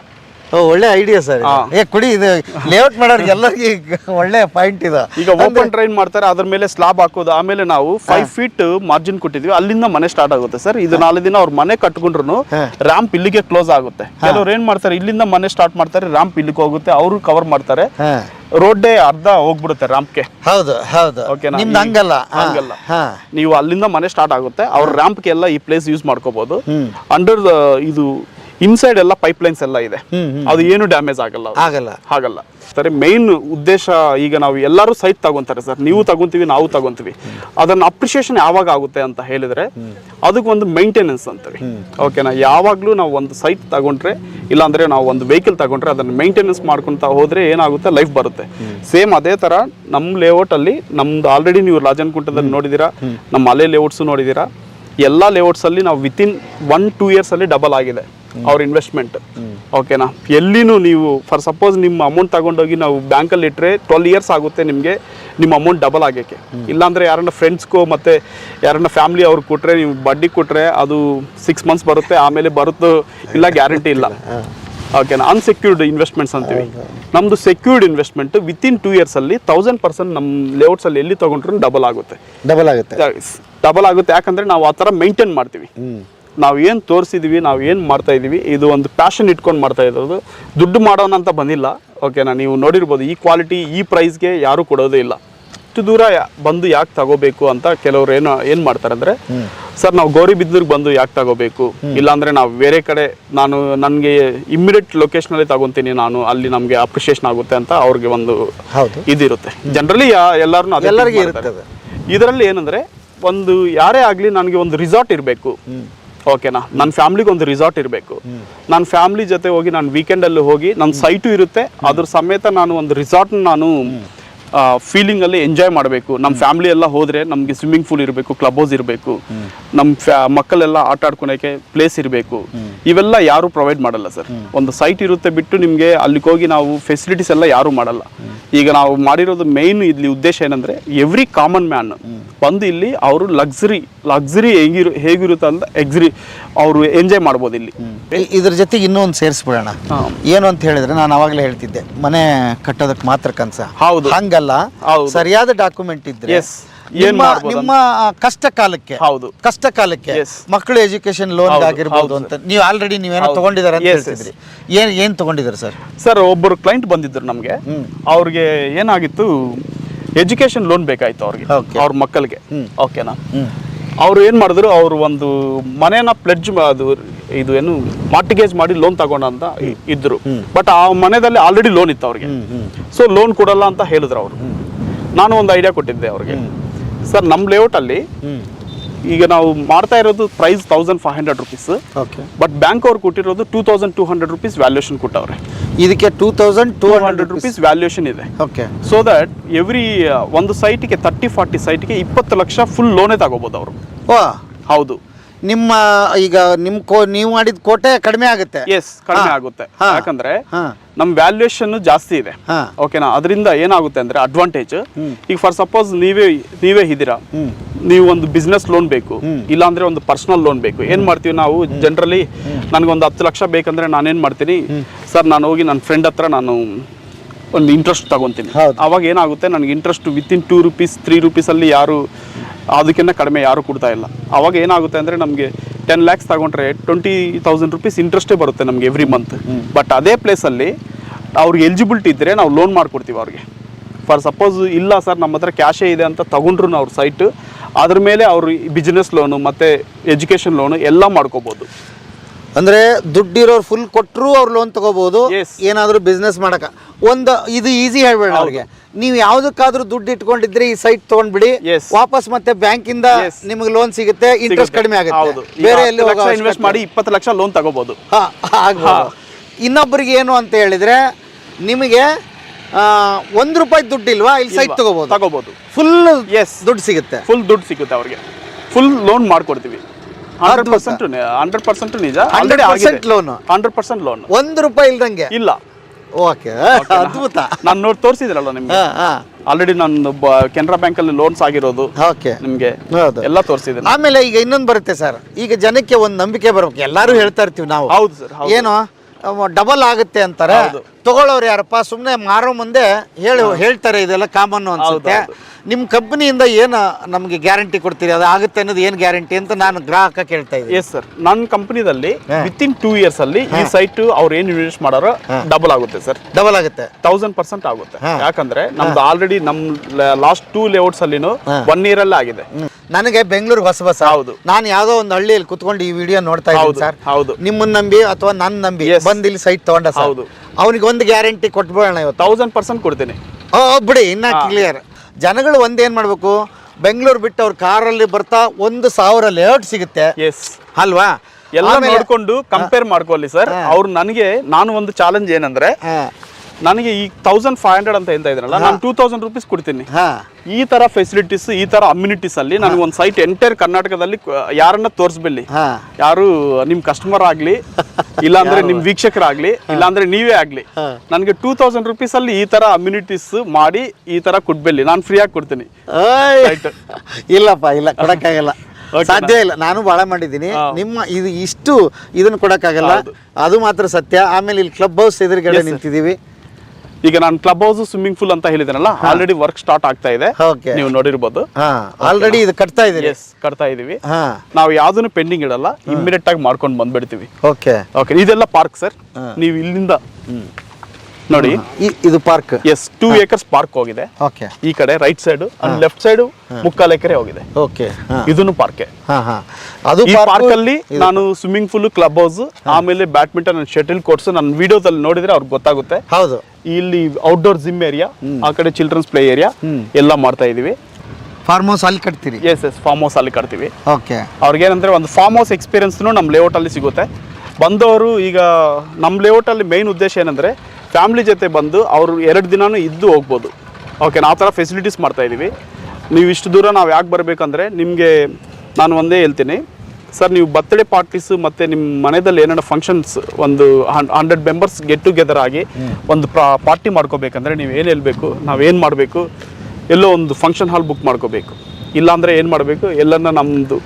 ಒಳ್ಳೆ ಐಡಿಯಾ ಸರ್. ಏ ಕುಡಿ ಇದು ಲೇಔಟ್ ಮಾಡೋರಿಗೆ ಎಲ್ಲರಿಗೆ ಒಳ್ಳೆ ಪಾಯಿಂಟ್ ಇದು. ಈಗ ಓಪನ್ ಟ್ರೈನ್ ಮಾಡ್ತಾರೆ ಅದ್ರ ಮೇಲೆ ಸ್ಲಾಬ್ ಹಾಕೋದು ಆಮೇಲೆ ನಾವು ಫೈವ್ ಫೀಟ್ ಮಾರ್ಜಿನ್ ಕೊಟ್ಟಿದ್ವಿ ಅಲ್ಲಿಂದ ಮನೆ ಸ್ಟಾರ್ಟ್ ಆಗುತ್ತೆ ಸರ್ ಇದು ನಾಲ್ಕು ದಿನ ಅವ್ರ ಮನೆ ಕಟ್ಕೊಂಡ್ರು ರ್ಯಾಂಪ್ ಇಲ್ಲಿಗೆ ಕ್ಲೋಸ್ ಆಗುತ್ತೆ. ಕೆಲವ್ರು ಏನ್ ಮಾಡ್ತಾರೆ ಇಲ್ಲಿಂದ ಮನೆ ಸ್ಟಾರ್ಟ್ ಮಾಡ್ತಾರೆ ರ್ಯಾಂಪ್ ಇಲ್ಲಿಗೆ ಹೋಗುತ್ತೆ ಅವರು ಕವರ್ ಮಾಡ್ತಾರೆ. ರೋಡ್ ಅರ್ಧ ಹೋಗ್ಬಿಡುತ್ತೆ ರಾಂಪ್ಗೆ ಹೌದು ಹೌದು? ನಿಮ್ದು ಹಂಗಲ್ಲ. ಹಂಗಲ್ಲ. ನೀವು ಅಲ್ಲಿಂದ ಮನೆ ಸ್ಟಾರ್ಟ್ ಆಗುತ್ತೆ ಅವ್ರ ರ್ಯಾಂಪ್ಗೆ ಎಲ್ಲ ಈ ಪ್ಲೇಸ್ ಯೂಸ್ ಮಾಡ್ಕೋಬಹುದು ಅಂಡರ್ ಇದು ಇನ್ಸೈಡ್ ಎಲ್ಲ ಪೈಪ್ ಲೈನ್ಸ್ ಎಲ್ಲ ಇದೆ. ಅದು ಏನು ಡ್ಯಾಮೇಜ್ ಆಗಲ್ಲ. ಆಗಲ್ಲ. ಆಗಲ್ಲ. ಸರಿ ಮೇನ್ ಉದ್ದೇಶ ಈಗ ನಾವು ಎಲ್ಲರೂ ಸೈಟ್ ತಗೊಂತಾರೆ ಸರ್. ನೀವು ತಗೊಂತೀವಿ ನಾವು ತಗೊಂತೀವಿ. ಅದನ್ನ ಅಪ್ರಿಷಿಯೇಷನ್ ಯಾವಾಗ ಆಗುತ್ತೆ ಅಂತ ಹೇಳಿದ್ರೆ ಅದಕ್ಕೆ ಒಂದು ಮೈಂಟೆನೆನ್ಸ್ ಅಂತೀವಿ. ಓಕೆನಾ ಯಾವಾಗಲೂ ನಾವು ಒಂದು ಸೈಟ್ ತಗೊಂಡ್ರೆ ಇಲ್ಲಾಂದ್ರೆ ನಾವು ಒಂದು ವೆಹಿಕಲ್ ತಗೊಂಡ್ರೆ ಅದನ್ನ ಮೈಂಟೆನೆನ್ಸ್ ಮಾಡ್ಕೊಂತ ಹೋದ್ರೆ ಏನಾಗುತ್ತೆ? ಲೈಫ್ ಬರುತ್ತೆ. ಸೇಮ್ ಅದೇ ತರ ನಮ್ಮ ಲೇಔಟ್ ಅಲ್ಲಿ ನಮ್ದು ಆಲ್ರೆಡಿ ನೀವು ರಾಜನಕುಂಟದಲ್ಲಿ ನೋಡಿದೀರಾ ನಮ್ಮ ಅಲೆ ಲೇಔಟ್ಸ್ ನೋಡಿದೀರಾ ಎಲ್ಲ ಲೇಔಟ್ಸ್ ಅಲ್ಲಿ ನಾವು ವಿತಿನ್ ಒನ್ ಟೂ ಇಯರ್ಸ್ ಅಲ್ಲಿ ಡಬಲ್ ಆಗಿದೆ. ಅವ್ರ ಇನ್ವೆಸ್ಟ್ಮೆಂಟ್ ಓಕೆನಾ ಎಲ್ಲಿನೂ ನೀವು ಫಾರ್ ಸಪೋಸ್ ನಿಮ್ಮ ಅಮೌಂಟ್ ತಗೊಂಡೋಗಿ ನಾವು ಬ್ಯಾಂಕಲ್ಲಿ ಇಟ್ಟರೆ ಟ್ವೆಲ್ ಇಯರ್ಸ್ ಆಗುತ್ತೆ ನಿಮಗೆ ನಿಮ್ಮ ಅಮೌಂಟ್ ಡಬಲ್ ಆಗೋಕ್ಕೆ. ಇಲ್ಲಾಂದ್ರೆ ಯಾರನ್ನ ಫ್ರೆಂಡ್ಸ್ಗೋ ಮತ್ತೆ ಯಾರನ್ನ ಫ್ಯಾಮಿಲಿ ಅವ್ರಿಗೆ ಕೊಟ್ಟರೆ ನೀವು ಬಡ್ಡಿ ಕೊಟ್ಟರೆ ಅದು ಸಿಕ್ಸ್ ಮಂತ್ಸ್ ಬರುತ್ತೆ ಆಮೇಲೆ ಬರುತ್ತೋ ಇಲ್ಲ ಗ್ಯಾರಂಟಿ ಇಲ್ಲ. ಓಕೆನಾ ಅನ್ಸೆಕ್ಯೂರ್ಡ್ ಇನ್ವೆಸ್ಟ್ಮೆಂಟ್ಸ್ ಅಂತೀವಿ. ನಮ್ಮದು ಸೆಕ್ಯೂರ್ಡ್ ಇನ್ವೆಸ್ಟ್ಮೆಂಟ್ ವಿತಿನ್ ಟೂ ಇಯರ್ಸಲ್ಲಿ ತೌಸಂಡ್ ಪರ್ಸೆಂಟ್ ನಮ್ಮ ಲೇಔಟ್ಸಲ್ಲಿ ಎಲ್ಲಿ ತೊಗೊಂಡ್ರೂ ಡಬಲ್ ಆಗುತ್ತೆ. ಡಬಲ್ ಆಗುತ್ತೆ. ಡಬಲ್ ಆಗುತ್ತೆ. ಯಾಕಂದ್ರೆ ನಾವು ಆ ಥರ ಮೇಂಟೈನ್ ಮಾಡ್ತೀವಿ. ನಾವು ಏನು ತೋರಿಸಿದ್ವಿ ನಾವು ಏನು ಮಾಡ್ತಾ ಇದೀವಿ ಇದು ಒಂದು ಪ್ಯಾಷನ್ ಇಟ್ಕೊಂಡು ಮಾಡ್ತಾ ಇರೋದು. ದುಡ್ಡು ಮಾಡೋಣ ಅಂತ ಬಂದಿಲ್ಲ ಓಕೆನಾ ನೀವು ನೋಡಿರ್ಬೋದು ಈ ಕ್ವಾಲಿಟಿ ಈ ಪ್ರೈಸ್ಗೆ ಯಾರೂ ಕೊಡೋದೇ ಇಲ್ಲ. ಇಷ್ಟು ದೂರ ಬಂದು ಯಾಕೆ ತಗೋಬೇಕು ಅಂತ ಕೆಲವ್ರು ಏನು ಏನು ಮಾಡ್ತಾರೆ ಅಂದರೆ ಸರ್ ನಾವು ಗೌರಿಬಿದ್ನೂರ್ಗೆ ಬಂದು ಯಾಕೆ ತಗೋಬೇಕು? ಇಲ್ಲಾಂದರೆ ನಾವು ಬೇರೆ ಕಡೆ ನಾನು ನನಗೆ ಇಮ್ಮಿಡಿಯೇಟ್ ಲೊಕೇಶನಲ್ಲಿ ತಗೊತೀನಿ ನಾನು ಅಲ್ಲಿ ನಮಗೆ ಅಪ್ರಿಷಿಯೇಷನ್ ಆಗುತ್ತೆ ಅಂತ ಅವ್ರಿಗೆ ಒಂದು ಇದಿರುತ್ತೆ. ಜನರಲಿ ಎಲ್ಲರೂ ಎಲ್ಲರಿಗೂ ಇರುತ್ತೆ ಇದರಲ್ಲಿ ಏನಂದರೆ ಒಂದು ಯಾರೇ ಆಗಲಿ ನನಗೆ ಒಂದು ರಿಸಾರ್ಟ್ ಇರಬೇಕು. ಓಕೆನಾ ನನ್ನ ಫ್ಯಾಮ್ಲಿಗೆ ಒಂದು ರಿಸಾರ್ಟ್ ಇರಬೇಕು. ನನ್ನ ಫ್ಯಾಮ್ಲಿ ಜೊತೆ ಹೋಗಿ ನಾನು ವೀಕೆಂಡಲ್ಲಿ ಹೋಗಿ ನನ್ನ ಸೈಟು ಇರುತ್ತೆ. ಅದ್ರ ಸಮೇತ ನಾನು ಒಂದು ರಿಸಾರ್ಟ್ ನಾನು ಫೀಲಿಂಗ್ ಅಲ್ಲಿ ಎಂಜಾಯ್ ಮಾಡಬೇಕು. ನಮ್ಮ ಫ್ಯಾಮಿಲಿ ಎಲ್ಲ ಹೋದ್ರೆ ನಮಗೆ ಸ್ವಿಮ್ಮಿಂಗ್ ಪೂಲ್ ಇರಬೇಕು ಕ್ಲಬ್ ಹೌಸ್ ಇರಬೇಕು. ನಮ್ಮ ಫ್ಯಾ ಮಕ್ಕಳೆಲ್ಲ ಆಟ ಆಡ್ಕೊಳಕ್ಕೆ ಪ್ಲೇಸ್ ಇರಬೇಕು. ಇವೆಲ್ಲ ಯಾರು ಪ್ರೊವೈಡ್ ಮಾಡಲ್ಲ ಸರ್. ಒಂದು ಸೈಟ್ ಇರುತ್ತೆ ಬಿಟ್ಟು ನಿಮಗೆ ಅಲ್ಲಿಗೆ ಹೋಗಿ ನಾವು ಫೆಸಿಲಿಟೀಸ್ ಎಲ್ಲ ಯಾರು ಮಾಡಲ್ಲ. ಈಗ ನಾವು ಮಾಡಿರೋದು ಮೇನ್ ಇಲ್ಲಿ ಉದ್ದೇಶ ಏನಂದ್ರೆ ಎವ್ರಿ ಕಾಮನ್ ಮ್ಯಾನ್ ಬಂದು ಇಲ್ಲಿ ಅವರು ಲಕ್ಸುರಿ ಲಕ್ಸುರಿ ಹೆಂಗಿರು ಹೇಗಿರುತ್ತೆ ಅಂತ ಎಕ್ಸಿ ಅವರು ಎಂಜಾಯ್ ಮಾಡ್ಬೋದು ಇಲ್ಲಿ. ಇದ್ರ ಜೊತೆಗೆ ಇನ್ನೂ ಒಂದು ಸೇರಿಸ್ಬಿಡೋಣ ಏನು ಅಂತ ಹೇಳಿದ್ರೆ ನಾನು ಅವಾಗಲೇ ಹೇಳ್ತಿದ್ದೆ ಮನೆ ಕಟ್ಟೋದಕ್ಕೆ ಮಾತ್ರ ಕನ್ಸ. ಹೌದು. ಹಂಗಲ್ಲ. ಹೌದು. ಸರಿಯಾದ ಡಾಕ್ಯುಮೆಂಟ್ ಇದ್ರೆ. ನಿಮ್ಮ ಕಷ್ಟ ಕಾಲಕ್ಕೆ ಹೌದು. ಕಷ್ಟ ಕಾಲಕ್ಕೆ. ಮಕ್ಕಳು ಎಜುಕೇಶನ್ ಲೋನ್ ಆಗಿರ್ಬೋದು ಅಂತ ನೀವು ಆಲ್ರೆಡಿ ನೀವೇನೋ. ತಗೊಂಡಿದ್ದಾರೆ ಅಂತ ಹೇಳ್ತಿದ್ರಿ ಏನ್ ಏನ್ ತಗೊಂಡಿದ್ದಾರೆ ಸರ್ ಸರ್ ಒಬ್ಬರು ಕ್ಲೈಂಟ್ ಬಂದಿದ್ರು ನಮಗೆ ಅವ್ರಿಗೆ ಏನಾಗಿತ್ತು ಎಜುಕೇಶನ್ ಲೋನ್ ಬೇಕಾಯ್ತು ಅವ್ರಿಗೆ. ಅವ್ರ ಮಕ್ಕಳಿಗೆ ಓಕೆನಾ ಅವ್ರು ಏನು ಮಾಡಿದ್ರು ಅವರು ಒಂದು ಮನೇನ ಪ್ಲೆಡ್ಜ್ ಅದು ಇದು ಏನು ಮಾರ್ಟಿಗೇಜ್ ಮಾಡಿ ಲೋನ್ ತಗೊಂಡ ಅಂತ ಇ- ಇದ್ರು ಬಟ್ ಆ ಮನೆಯಲ್ಲಿ ಆಲ್ರೆಡಿ ಲೋನ್ ಇತ್ತು ಅವ್ರಿಗೆ. ಸೊ ಲೋನ್ ಕೊಡಲ್ಲ ಅಂತ ಹೇಳಿದ್ರು ಅವರು. ನಾನು ಒಂದು ಐಡಿಯಾ ಕೊಟ್ಟಿದ್ದೆ ಅವ್ರಿಗೆ. ಸರ್ ನಮ್ಮ ಲೇಔಟ್ ಅಲ್ಲಿ ಈಗ ನಾವು ಮಾಡ್ತಾ ಇರೋದು price thousand five hundred rupees okay but bank ಅವ್ರು ಕೊಟ್ಟಿರೋದು two thousand two hundred rupees valuation ಕೊಟ್ಟವ್ರೆ. ಇದಕ್ಕೆ two thousand two hundred rupees valuation ಇದೆ. ಓಕೆ ಸೊ ದಟ್ ಎವ್ರಿ ಒಂದು ಸೈಟಿಗೆ ತರ್ಟಿ ಫಾರ್ಟಿ ಸೈಟ್ಗೆ ಇಪ್ಪತ್ತು ಲಕ್ಷ ಫುಲ್ ಲೋನೇ ತಗೋಬಹುದು ಅವರು. ಹೌದು. ನಿಮ್ಮ ಈಗ ನಿಮ್ ಕೋ ನೀವು ಮಾಡಿದ ಕೋಟೆ ಕಡಿಮೆ ಆಗುತ್ತೆ. ಎಸ್ ಕಡಿಮೆ ಆಗುತ್ತೆ. ಯಾಕಂದ್ರೆ ಹಾ. ನಮ್ ವ್ಯಾಲ್ಯೂಯೇಷನ್ ಜಾಸ್ತಿ ಇದೆ. ಓಕೆನಾ ಅದರಿಂದ ಏನಾಗುತ್ತೆ ಅಂದ್ರೆ ಅಡ್ವಾಂಟೇಜ್ ಈಗ ಫಾರ್ ಸಪೋಸ್ ನೀವೇ ನೀವೇ ಇದ್ದೀರಾ. ನೀವು ಒಂದು ಬಿಸ್ನೆಸ್ ಲೋನ್ ಬೇಕು ಇಲ್ಲಾಂದ್ರೆ ಒಂದು ಪರ್ಸನಲ್ ಲೋನ್ ಬೇಕು. ಏನ್ ಮಾಡ್ತೀವಿ ನಾವು ಜನರಲಿ ನನಗೊಂದು ಹತ್ತು ಲಕ್ಷ ಬೇಕಂದ್ರೆ ನಾನೇನ್ ಮಾಡ್ತೀನಿ ಸರ್ ನಾನು ಹೋಗಿ ನನ್ನ ಫ್ರೆಂಡ್ ಹತ್ರ ನಾನು ಒಂದು ಇಂಟ್ರೆಸ್ಟ್ ತಗೊಂತೀನಿ. ಅವಾಗ ಏನಾಗುತ್ತೆ ನನಗೆ interest within two rupees three ರುಪೀಸಲ್ಲಿ ಯಾರು ಅದಕ್ಕಿಂತ ಕಡಿಮೆ ಯಾರು ಕೊಡ್ತಾ ಇಲ್ಲ. ಅವಾಗ ಏನಾಗುತ್ತೆ ಅಂದರೆ ನಮಗೆ ಟೆನ್ ಲ್ಯಾಕ್ಸ್ ತಗೊಂಡ್ರೆ ಟ್ವೆಂಟಿ ತೌಸಂಡ್ ರುಪೀಸ್ ಇಂಟ್ರೆಸ್ಟೇ ಬರುತ್ತೆ ನಮಗೆ ಎವ್ರಿ ಮಂತ್ ಬಟ್ ಅದೇ ಪ್ಲೇಸಲ್ಲಿ ಅವ್ರಿಗೆ ಎಲಿಜಿಬಿಲಿಟಿ ಇದ್ದರೆ ನಾವು ಲೋನ್ ಮಾಡಿಕೊಡ್ತೀವಿ ಅವ್ರಿಗೆ. ಫಾರ್ ಸಪೋಸ್ ಇಲ್ಲ ಸರ್ ನಮ್ಮ ಹತ್ರ ಕ್ಯಾಶೇ ಇದೆ ಅಂತ ತಗೊಂಡ್ರು ಅವ್ರ ಸೈಟ್ ಅದ್ರ ಮೇಲೆ ಅವರು ಬಿಸ್ನೆಸ್ ಲೋನು ಮತ್ತು ಎಜುಕೇಷನ್ ಲೋನು ಎಲ್ಲ ಮಾಡ್ಕೋಬೋದು. ಅಂದ್ರೆ ದುಡ್ಡಿರೋರು ಫುಲ್ ಕೊಟ್ಟರು ಅವ್ರು ಲೋನ್ ತಗೋಬಹುದು ಏನಾದರೂ ಬಿಸ್ನೆಸ್ ಮಾಡಕ. ಒಂದು ಇದು ಈಸಿ ಹೇಳ್ಬೇಡ ಅವ್ರಿಗೆ. ನೀವು ಯಾವ್ದಕ್ಕಾದ್ರೂ ದುಡ್ಡು ಇಟ್ಕೊಂಡಿದ್ರೆ ಈ ಸೈಟ್ ತಗೊಂಡ್ಬಿಡಿ. ವಾಪಸ್ ಮತ್ತೆ ಬ್ಯಾಂಕ್ ಇಂದ. ನಿಮಗೆ ಲೋನ್ ಸಿಗುತ್ತೆ ಇಂಟ್ರೆಸ್ಟ್ ಕಡಿಮೆ ಆಗುತ್ತೆ. ಬೇರೆ ಎಲ್ಲಿ ಇನ್ವೆಸ್ಟ್ ಮಾಡಿ ಇಪ್ಪತ್ತು ಲಕ್ಷ ಲೋನ್ ತಗೋಬಹುದು ಇನ್ನೊಬ್ಬರಿಗೆ ಏನು ಅಂತ ಹೇಳಿದ್ರೆ ನಿಮಗೆ ಒಂದ್ ರೂಪಾಯಿ ದುಡ್ಡು ಇಲ್ವಾ ಇಲ್ಲಿ ಸೈಟ್ ತಗೋಬಹುದು ತಗೋಬಹುದು ಫುಲ್ ಎಸ್ ದುಡ್ಡು ಸಿಗುತ್ತೆ. ಫುಲ್ ದುಡ್ಡು ಸಿಗುತ್ತೆ ಅವ್ರಿಗೆ. ಫುಲ್ ಲೋನ್ ಮಾಡ್ಕೊಡ್ತೀವಿ. ಹಂಡ್ರೆಡ್ ಪರ್ಸೆಂಟ್ ಹಂಡ್ರೆಡ್ ಪರ್ಸೆಂಟ್ ನಿಜ? 100% ಲೋನ್ ಹಂಡ್ರೆಡ್ ಪರ್ಸೆಂಟ್ ಲೋನ್ ಒಂದ್ ರೂಪಾಯಿ ಇಲ್ದಂಗೆ? ಇಲ್ಲ. ಓಕೆ. ಅದ್ಭುತ. ನಾನು ನೋಡಿ ತೋರಿಸಿದ್ರಲ್ಲ ನಿಮ್ಗೆ? ಆಲ್ರೆಡಿ ನಾನು ಕೆನರಾ ಬ್ಯಾಂಕ್ ಅಲ್ಲಿ ಲೋನ್ಸ್ ಆಗಿರೋದು ಓಕೆ. ನಿಮ್ಗೆ. ಎಲ್ಲ ತೋರಿಸಿದೆ ಆಮೇಲೆ ಈಗ ಇನ್ನೊಂದು ಬರುತ್ತೆ ಸರ್. ಈಗ ಜನಕ್ಕೆ ಒಂದು ನಂಬಿಕೆ ಬರ್ಬೇಕು. ಎಲ್ಲರೂ ಹೇಳ್ತಾ ಇರ್ತೀವಿ ನಾವು. ಹೌದು ಸರ್ ಏನು? ಡಬಲ್ ಆಗುತ್ತೆ ಅಂತಾರೆ. ತಗೊಳ್ಳೋರು ಯಾರಪ್ಪ? ಸುಮ್ಮನೆ ಮಾರೋ ಮುಂದೆ ಹೇಳಿ ಹೇಳ್ತಾರೆ ಇದೆಲ್ಲ ಕಾಮನ್ ಅನ್ಸುತ್ತೆ. ನಿಮ್ಮ ಕಂಪನಿಯಿಂದ ಏನು ನಮಗೆ ಗ್ಯಾರಂಟಿ ಕೊಡ್ತೀರಿ? ಅದು ಆಗುತ್ತೆ ಅನ್ನೋದು ಏನು ಗ್ಯಾರಂಟಿ ಅಂತ ನಾನು ಗ್ರಾಹಕ ಕೇಳ್ತಾ ಇದ್ದೀನಿ. ಎಸ್ ಸರ್ ನನ್ನ ಕಂಪನಿದಲ್ಲಿ ವಿತ್ ಇನ್ ಟೂ ಇಯರ್ಸ್ ಅಲ್ಲಿ ಈ ಸೈಟ್ ಅವ್ರು ಏನು ಇನ್ವೆಸ್ಟ್ ಮಾಡೋರು ಡಬಲ್ ಆಗುತ್ತೆ ಸರ್ ಡಬಲ್ ಆಗುತ್ತೆ. ತೌಸಂಡ್ ಪರ್ಸೆಂಟ್ ಆಗುತ್ತೆ. ಯಾಕಂದ್ರೆ ನಮ್ದು ಆಲ್ರೆಡಿ ನಮ್ಮ ಲಾಸ್ಟ್ ಟೂ ಲೇಔಟ್ಸ್ ಅಲ್ಲಿನೂ ಒನ್ ಇಯರ್ ಅಲ್ಲೇ ಆಗಿದೆ. ನನಗೆ ಬೆಂಗಳೂರು ಹೊಸ ಬಸ್ ಹೌದು. ನಾನು ಯಾವ್ದೋ ಒಂದು ಹಳ್ಳಿಯಲ್ಲಿ ಕುತ್ಕೊಂಡು ಈ ವಿಡಿಯೋ ನೋಡ್ತಾ ಇದ್ದೀನಿ ಸರ್. ಹೌದು. ನಿಮ್ಮನ್ನ ನಂಬಿ ಅಥವಾ ನನ್ನ ನಂಬಿ. ಬಂದು ಇಲ್ಲಿ ಸೈಟ್ ತಗೊಂಡ ಸರ್. ಹೌದು. ಅವನಿಗೆ ಒಂದು ಗ್ಯಾರಂಟಿ ಕೊಟ್ಬಿಡೋಣ ಇವತ್ತು. ತೌಸಂಡ್ ಪರ್ಸೆಂಟ್ ಕೊಡ್ತೀನಿ. ಓ ಬಿಡಿ ಇನ್ನ ಕ್ಲಿಯರ್ ಜನಗಳು ಒಂದೇನ್ ಮಾಡ್ಬೇಕು? ಬೆಂಗಳೂರು ಬಿಟ್ಟು ಅವ್ರ ಕಾರಲ್ಲಿ ಬರ್ತಾ ಒಂದು ಸಾವಿರ ಲೇಔಟ್ ಸಿಗುತ್ತೆ. ಎಸ್ ಅಲ್ವಾ? ಎಲ್ಲ ನೋಡ್ಕೊಂಡು ಕಂಪೇರ್ ಮಾಡ್ಕೊಳ್ಳಿ ಸರ್. ಅವ್ರು ನನಗೆ ನಾನು ಒಂದು ಚಾಲೆಂಜ್ ಏನಂದ್ರೆ ನನಗೆ ಈ ತೌಸಂಡ್ ಫೈವ್ ಹಂಡ್ರೆಡ್ ಅಂತ ಹೇಳ್ತಾ ಇದ್ರಲ್ಲ ನಾನು ಟೂ ತೌಸಂಡ್ ರುಪೀಸ್ ಕೊಡ್ತೀನಿ. ಹಾ. ಈ ತರ ಫೆಸಿಲಿಟೀಸ್ ಈ ತರ ಅಮ್ಯುನಿಟೀಸ್ ಅಲ್ಲಿ ನನಗೆ ಒಂದು ಸೈಟ್ ಎಂಟೈರ್ ಕರ್ನಾಟಕದಲ್ಲಿ ಯಾರನ್ನ ತೋರಿಸ್ಬಿಲ್ಲಿ. ಯಾರು ನಿಮ್ ಕಸ್ಟಮರ್ ಆಗ್ಲಿ ಇಲ್ಲಾಂದ್ರೆ ನಿಮ್ ವೀಕ್ಷಕರಾಗ್ಲಿ ಇಲ್ಲಾಂದ್ರೆ ನೀವೇ ಆಗ್ಲಿ ನನಗೆ ಟೂ ತೌಸಂಡ್ ರುಪೀಸ್ ಅಲ್ಲಿ ಈ ತರ ಅಮ್ಯುನಿಟೀಸ್ ಮಾಡಿ ಈ ತರ ಕೊಟ್ಬಿಡ್ಲಿ. ನಾನು ಫ್ರೀ ಆಗಿ ಕೊಡ್ತೀನಿ. ಇಲ್ಲಪ್ಪ ಇಲ್ಲ ಕೊಡಕ್ಕಾಗಲ್ಲ. ಸಾಧ್ಯ ಇಲ್ಲ. ನಾನು ಬಹಳ ಮಾಡಿದ್ದೀನಿ. ನಿಮ್ಮ ಇದು ಇಷ್ಟು ಇದನ್ನ ಕೊಡಕ್ಕಾಗಲ್ಲ. ಅದು ಮಾತ್ರ ಸತ್ಯ. ಆಮೇಲೆ ಇಲ್ಲಿ ಕ್ಲಬ್ ಹೌಸ್ ಎದುರುಗಡೆ ನಿಂತಿದ್ದೀವಿ. ಈಗ ನಾನು ಕ್ಲಬ್ ಹೌಸ್ ಸ್ವಿಮ್ಮಿಂಗ್ ಪೂಲ್ ಅಂತ ಹೇಳಿದ್ರಲ್ಲ ಆಲ್ರೆಡಿ ವರ್ಕ್ ಸ್ಟಾರ್ಟ್ ಆಗ್ತಾ ಇದೆ. ನೀವು ನೋಡಿರ್ಬೋದು. ಆಲ್ರೆಡಿ ಇದು ಕಟ್ತಾ ಇದೀವಿ ಕಟ್ತಾ ಇದೀವಿ. ನಾವು ಯಾವ್ದನ್ನು ಪೆಂಡಿಂಗ್ ಇಡಲ್ಲ ಇಮಿಡಿಯೇಟ್ ಆಗಿ ಮಾಡ್ಕೊಂಡು ಬಂದ್ಬಿಡ್ತೀವಿ. ಓಕೆ ಓಕೆ ಇದೆಲ್ಲ ಪಾರ್ಕ್ ಸರ್ ನೀವು ಇಲ್ಲಿಂದ ನೋಡಿ. ಇದು park yes two acres park ಹೋಗಿದೆ. ಓಕೆ ಈ ಕಡೆ right side and left side ಮುಕ್ಕಾಲು ಎಕರೆ ಹೋಗಿದೆ. ಓಕೆ ಇದನ್ನು ಪಾರ್ಕೆ ಅದು ಪಾರ್ಕ್ ಅಲ್ಲಿ ನಾನು ಸ್ವಿಮ್ಮಿಂಗ್ ಫುಲ್ ಕ್ಲಬ್ ಹೌಸ್ ಆಮೇಲೆ ಬ್ಯಾಡ್ಮಿಂಟನ್ ಅಂಡ್ ಶಟಲ್ ಕೋರ್ಟ್ಸ್ ನನ್ನ ವಿಡಿಯೋದಲ್ಲಿ ನೋಡಿದ್ರೆ ಅವ್ರಿಗೆ ಗೊತ್ತಾಗುತ್ತೆ. ಹೌದು. ಇಲ್ಲಿ ಔಟ್ಡೋರ್ ಜಿಮ್ ಏರಿಯಾ ಆ ಕಡೆ ಚಿಲ್ಡ್ರನ್ಸ್ ಪ್ಲೇ ಏರಿಯಾ ಎಲ್ಲ ಮಾಡ್ತಾ ಇದೀವಿ ಫಾರ್ಮ್ ಹೌಸ್ ಅಲ್ಲಿ ಕಟ್ತೀರಿ? ಎಸ್ ಎಸ್ ಫಾರ್ಮ್ ಹೌಸ್ ಅಲ್ಲಿ ಕಟ್ತೀವಿ. ಓಕೆ ಅವ್ರಿಗೇನಂದ್ರೆ ಒಂದು ಫಾರ್ಮ್ ಹೌಸ್ ಎಕ್ಸ್ಪೀರಿಯನ್ಸ್ನು ನಮ್ಮ ಲೇಔಟ್ ಅಲ್ಲಿ ಸಿಗುತ್ತೆ. ಬಂದವರು ಈಗ ನಮ್ಮ ಲೇಔಟ್ ಅಲ್ಲಿ ಮೇನ್ ಉದ್ದೇಶ ಏನಂದ್ರೆ ಫ್ಯಾಮಿಲಿ ಜೊತೆ ಬಂದು ಅವರು ಎರಡು ದಿನವೂ ಇದ್ದು ಹೋಗ್ಬೋದು. ಓಕೆ ಆ ಥರ ಫೆಸಿಲಿಟೀಸ್ ಮಾಡ್ತಾ ಇದೀವಿ ನೀವು ಇಷ್ಟು ದೂರ ನಾವು ಯಾಕೆ ಬರಬೇಕಂದ್ರೆ ನಿಮಗೆ ನಾನು ಒಂದೇ ಹೇಳ್ತೀನಿ. ಸರ್ ನೀವು ಬರ್ತ್ಡೇ ಪಾರ್ಟೀಸ್ ಮತ್ತು ನಿಮ್ಮ ಮನೆಯಲ್ಲಿ ಏನಾರ ಫಂಕ್ಷನ್ಸ್ ಒಂದು ಹಂಡ್ರೆಡ್ ಮೆಂಬರ್ಸ್ ಗೆಟ್ ಟುಗೆದರ್ ಆಗಿ ಒಂದು ಪಾರ್ಟಿ ಮಾಡ್ಕೋಬೇಕಂದ್ರೆ ನೀವು ಏನು ಹೇಳ್ಬೇಕು ನಾವೇನು ಮಾಡಬೇಕು, ಎಲ್ಲೋ ಒಂದು ಫಂಕ್ಷನ್ ಹಾಲ್ ಬುಕ್ ಮಾಡ್ಕೋಬೇಕು. ಇಲ್ಲಾಂದರೆ ಏನು ಮಾಡಬೇಕು, ಎಲ್ಲನ್ನ ನಮ್ಮದು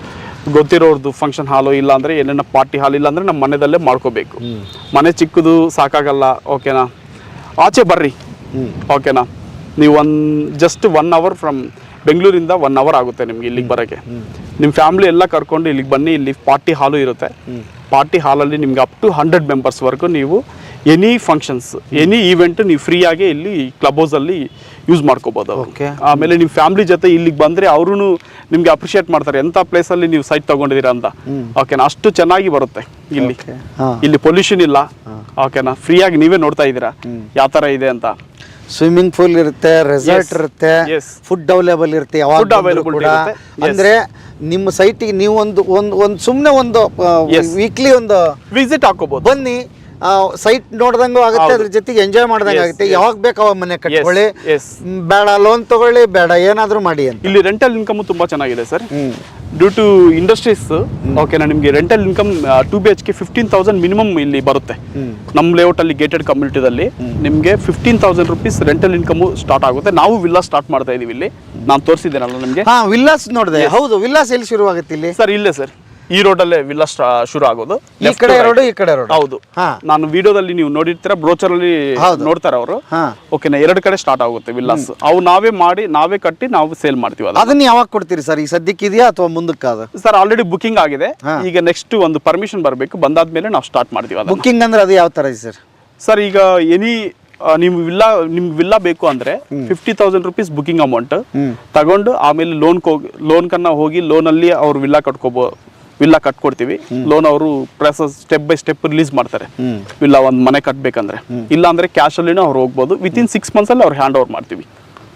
ಗೊತ್ತಿರೋರ್ದು ಫಂಕ್ಷನ್ ಹಾಲು ಇಲ್ಲ ಅಂದ್ರೆ ಏನೇನ ಪಾರ್ಟಿ ಹಾಲ್ ಇಲ್ಲಾಂದರೆ ನಮ್ಮ ಮನೆಯಲ್ಲೇ ಮಾಡ್ಕೋಬೇಕು. ಮನೆ ಚಿಕ್ಕದು ಸಾಕಾಗಲ್ಲ ಓಕೆನಾ ಆಚೆ ಬರ್ರಿ. ಓಕೆನಾ ನೀವು one just one hour from ಬೆಂಗಳೂರಿಂದ ಒನ್ ಅವರ್ ಆಗುತ್ತೆ ನಿಮ್ಗೆ ಇಲ್ಲಿಗೆ ಬರೋಕ್ಕೆ ನಿಮ್ಮ ಫ್ಯಾಮಿಲಿ ಎಲ್ಲ ಕರ್ಕೊಂಡು ಇಲ್ಲಿಗೆ ಬನ್ನಿ, ಇಲ್ಲಿ ಪಾರ್ಟಿ ಹಾಲು ಇರುತ್ತೆ. ಪಾರ್ಟಿ ಹಾಲಲ್ಲಿ ನಿಮ್ಗೆ ಅಪ್ ಟು ಹಂಡ್ರೆಡ್ ಮೆಂಬರ್ಸ್ವರೆಗೂ ನೀವು ಎನಿ ಫಂಕ್ಷನ್ಸ್ ಎನಿ ಈವೆಂಟ್ ನೀವು ಫ್ರೀಯಾಗಿ ಇಲ್ಲಿ ಕ್ಲಬ್ ಹೌಸಲ್ಲಿ ಯೂಸ್ ಮಾಡ್ಕೋಬೋದು ಅವರು. ಆಮೇಲೆ ನಿಮ್ಮ ಫ್ಯಾಮಿಲಿ ಜೊತೆ ಇಲ್ಲಿಗೆ ಬಂದ್ರೆ ಅವರು ನಿಮ್ಗೆ ಅಪ್ರಿಷಿಯೇಟ್ ಮಾಡ್ತಾರೆ. ಎಂಥ ಪ್ಲೇಸಲ್ಲಿ ನೀವು ಸೈಟ್ ತಗೊಂಡಿದ್ದೀರಾ ಅಂತ. ಓಕೆನಾ ಅಷ್ಟು ಚೆನ್ನಾಗಿ ಬರುತ್ತೆ ಇಲ್ಲಿ. ಇಲ್ಲಿ ಪೊಲ್ಯೂಷನ್ ಇಲ್ಲ. ಓಕೆನಾ ಫ್ರೀಯಾಗಿ ನೀವೇ ನೋಡ್ತಾ ಇದ್ದೀರಾ? ಯಾವ ತರ ಇದೆ ಅಂತ. ಸ್ವಿಮ್ಮಿಂಗ್ ಪೂಲ್ ಇರುತ್ತೆ ರೆಸಾರ್ಟ್ ಇರುತ್ತೆ ಫುಡ್ ಅವೈಲೇಬಲ್ ಇರುತ್ತೆ ಯಾವಾಗ ಅಂದ್ರೆ ನಿಮ್ಮ ಸೈಟಿಗೆ ನೀವು ಒಂದು ಒಂದು ಸುಮ್ನೆ ಸುಮ್ಮನೆ ಒಂದು ವೀಕ್ಲಿ ಒಂದು ವಿಸಿಟ್ ಹಾಕೋಬಹುದು ಬನ್ನಿ ಸೈಟ್ ನೋಡ್ದಂಗೂ ಆಗುತ್ತೆ. ಅದ್ರ ಜೊತೆಗೆ ಎಂಜಾಯ್ ಮಾಡ್ದಂಗೆ ಆಗುತ್ತೆ. ಯಾವಾಗ ಬೇಕು ಅವಾಗ ಮನೆ ಕಟ್ಕೊಳ್ಳಿ. ಬೇಡ ಲೋನ್ ತಗೊಳ್ಳಿ ಬೇಡ ಏನಾದ್ರೂ ಮಾಡಿ ಅಂತ. ಇಲ್ಲಿ ರೆಂಟಲ್ ಇನ್ಕಮ್ ತುಂಬಾ ಚೆನ್ನಾಗಿದೆ ಸರ್. ಡ್ಯೂ ಟು ಇಂಡಸ್ಟ್ರೀಸ್ ಓಕೆನಾ ನಿಮಗೆ rental income to B H K fifteen thousand minimum ಇಲ್ಲಿ ಬರುತ್ತೆ. ನಮ್ಮ ಲೇಔಟ್ ಅಲ್ಲಿ ಗೇಟೆಡ್ ಕಮ್ಯುನಿಟಿದಲ್ಲಿ ನಿಮಗೆ fifteen thousand rupees rental income start ಆಗುತ್ತೆ. ನಾವು ವಿಲ್ಲಾ ಸ್ಟಾರ್ಟ್ ಮಾಡ್ತಾ ಇದೀವಿ ಇಲ್ಲಿ. ನಾನು ತೋರಿಸಿದ್ದೇನಲ್ಲ ನಿಮಗೆ? ಹಾ ವಿಲ್ಲಾಸ್ ನೋಡಿದೆ. ಹೌದು ವಿಲ್ಲಾಸ್ ಎಲ್ಲಿ ಶುರುವಾಗುತ್ತೆ ಇಲ್ಲಿ? ಸರ್ ಇಲ್ಲೇ ಸರ್. ಈ ರೋಡಲ್ಲೇ ವಿಲ್ಲಾ ಶುರು ಆಗೋದು. ಈ ಕಡೆ ರೋಡ್ ಈ ಕಡೆ ರೋಡ್ ಹೌದು. ನಾನು ವಿಡಿಯೋದಲ್ಲಿ ನೀವು ನೋಡಿರ್ತೀರ ಬ್ರೋಚರ್ ಅಲ್ಲಿ. ನೋಡ್ತಾರೆ ಅವರು. ಓಕೆನಾ ಎರಡು ಕಡೆ ಸ್ಟಾರ್ಟ್ ಆಗುತ್ತೆ ವಿಲ್ಲಾಸ್. ಅವು ನಾವೇ ಮಾಡಿ ನಾವೇ ಕಟ್ಟಿ ನಾವು ಸೇಲ್ ಮಾಡ್ತೀವಿ ಅದನ್ನ. ಯಾವಾಗ ಕೊಡ್ತೀರಿ ಸರ್? ಈಗ ಸದ್ಯಕ್ಕೆ ಇದೆಯಾ ಅಥವಾ ಮುಂದಕ್ಕೆ ಅದು ಸರ್ ಆಲ್ರೆಡಿ ಬುಕಿಂಗ್ ಆಗಿದೆ. ಈಗ ನೆಕ್ಸ್ಟ್ ಒಂದು ಪರ್ಮಿಷನ್ ಬರಬೇಕು. ಬಂದಾದ್ಮೇಲೆ ನಾವು ಸ್ಟಾರ್ಟ್ ಮಾಡ್ತೀವಿ ಅದು ಬುಕಿಂಗ್ ಅಂದ್ರೆ ಅದು ಯಾವ ತರ ಇದೆ ಸರ್? ಸರ್ ಈಗ ಎನಿ ನಿಮ್ ವಿಲ್ಲಾ ನಿಮ್ಗೆ ವಿಲ್ಲಾ ಬೇಕು ಅಂದ್ರೆ fifty thousand rupees booking amount ತಗೊಂಡು ಆಮೇಲೆ ಲೋನ್ ಲೋನ್ ಕನ್ನ ಹೋಗಿ ಲೋನ್ ಅಲ್ಲಿ ಅವ್ರು ವಿಲ್ಲಾ ಕಟ್ಕೋಬೋ ವಿಲ್ಲಾ ಕಟ್ಕೊಡ್ತೀವಿ. ಲೋನ್ ಅವರು process step by step release ಮಾಡ್ತಾರೆ. ವಿಲ್ಲಾ ಒಂದು ಮನೆ ಕಟ್ಬೇಕಂದ್ರೆ. ಇಲ್ಲ ಅಂದ್ರೆ ಕ್ಯಾಶ್ ಅಲ್ಲಿನೂ ಅವ್ರು ಹೋಗ್ಬೋದು. ವಿತ್ ಇನ್ ಸಿಕ್ಸ್ ಮಂತ್ಸ್ ಅಲ್ಲಿ ಅವ್ರು ಹ್ಯಾಂಡ್ ಓವರ್ ಮಾಡ್ತೀವಿ.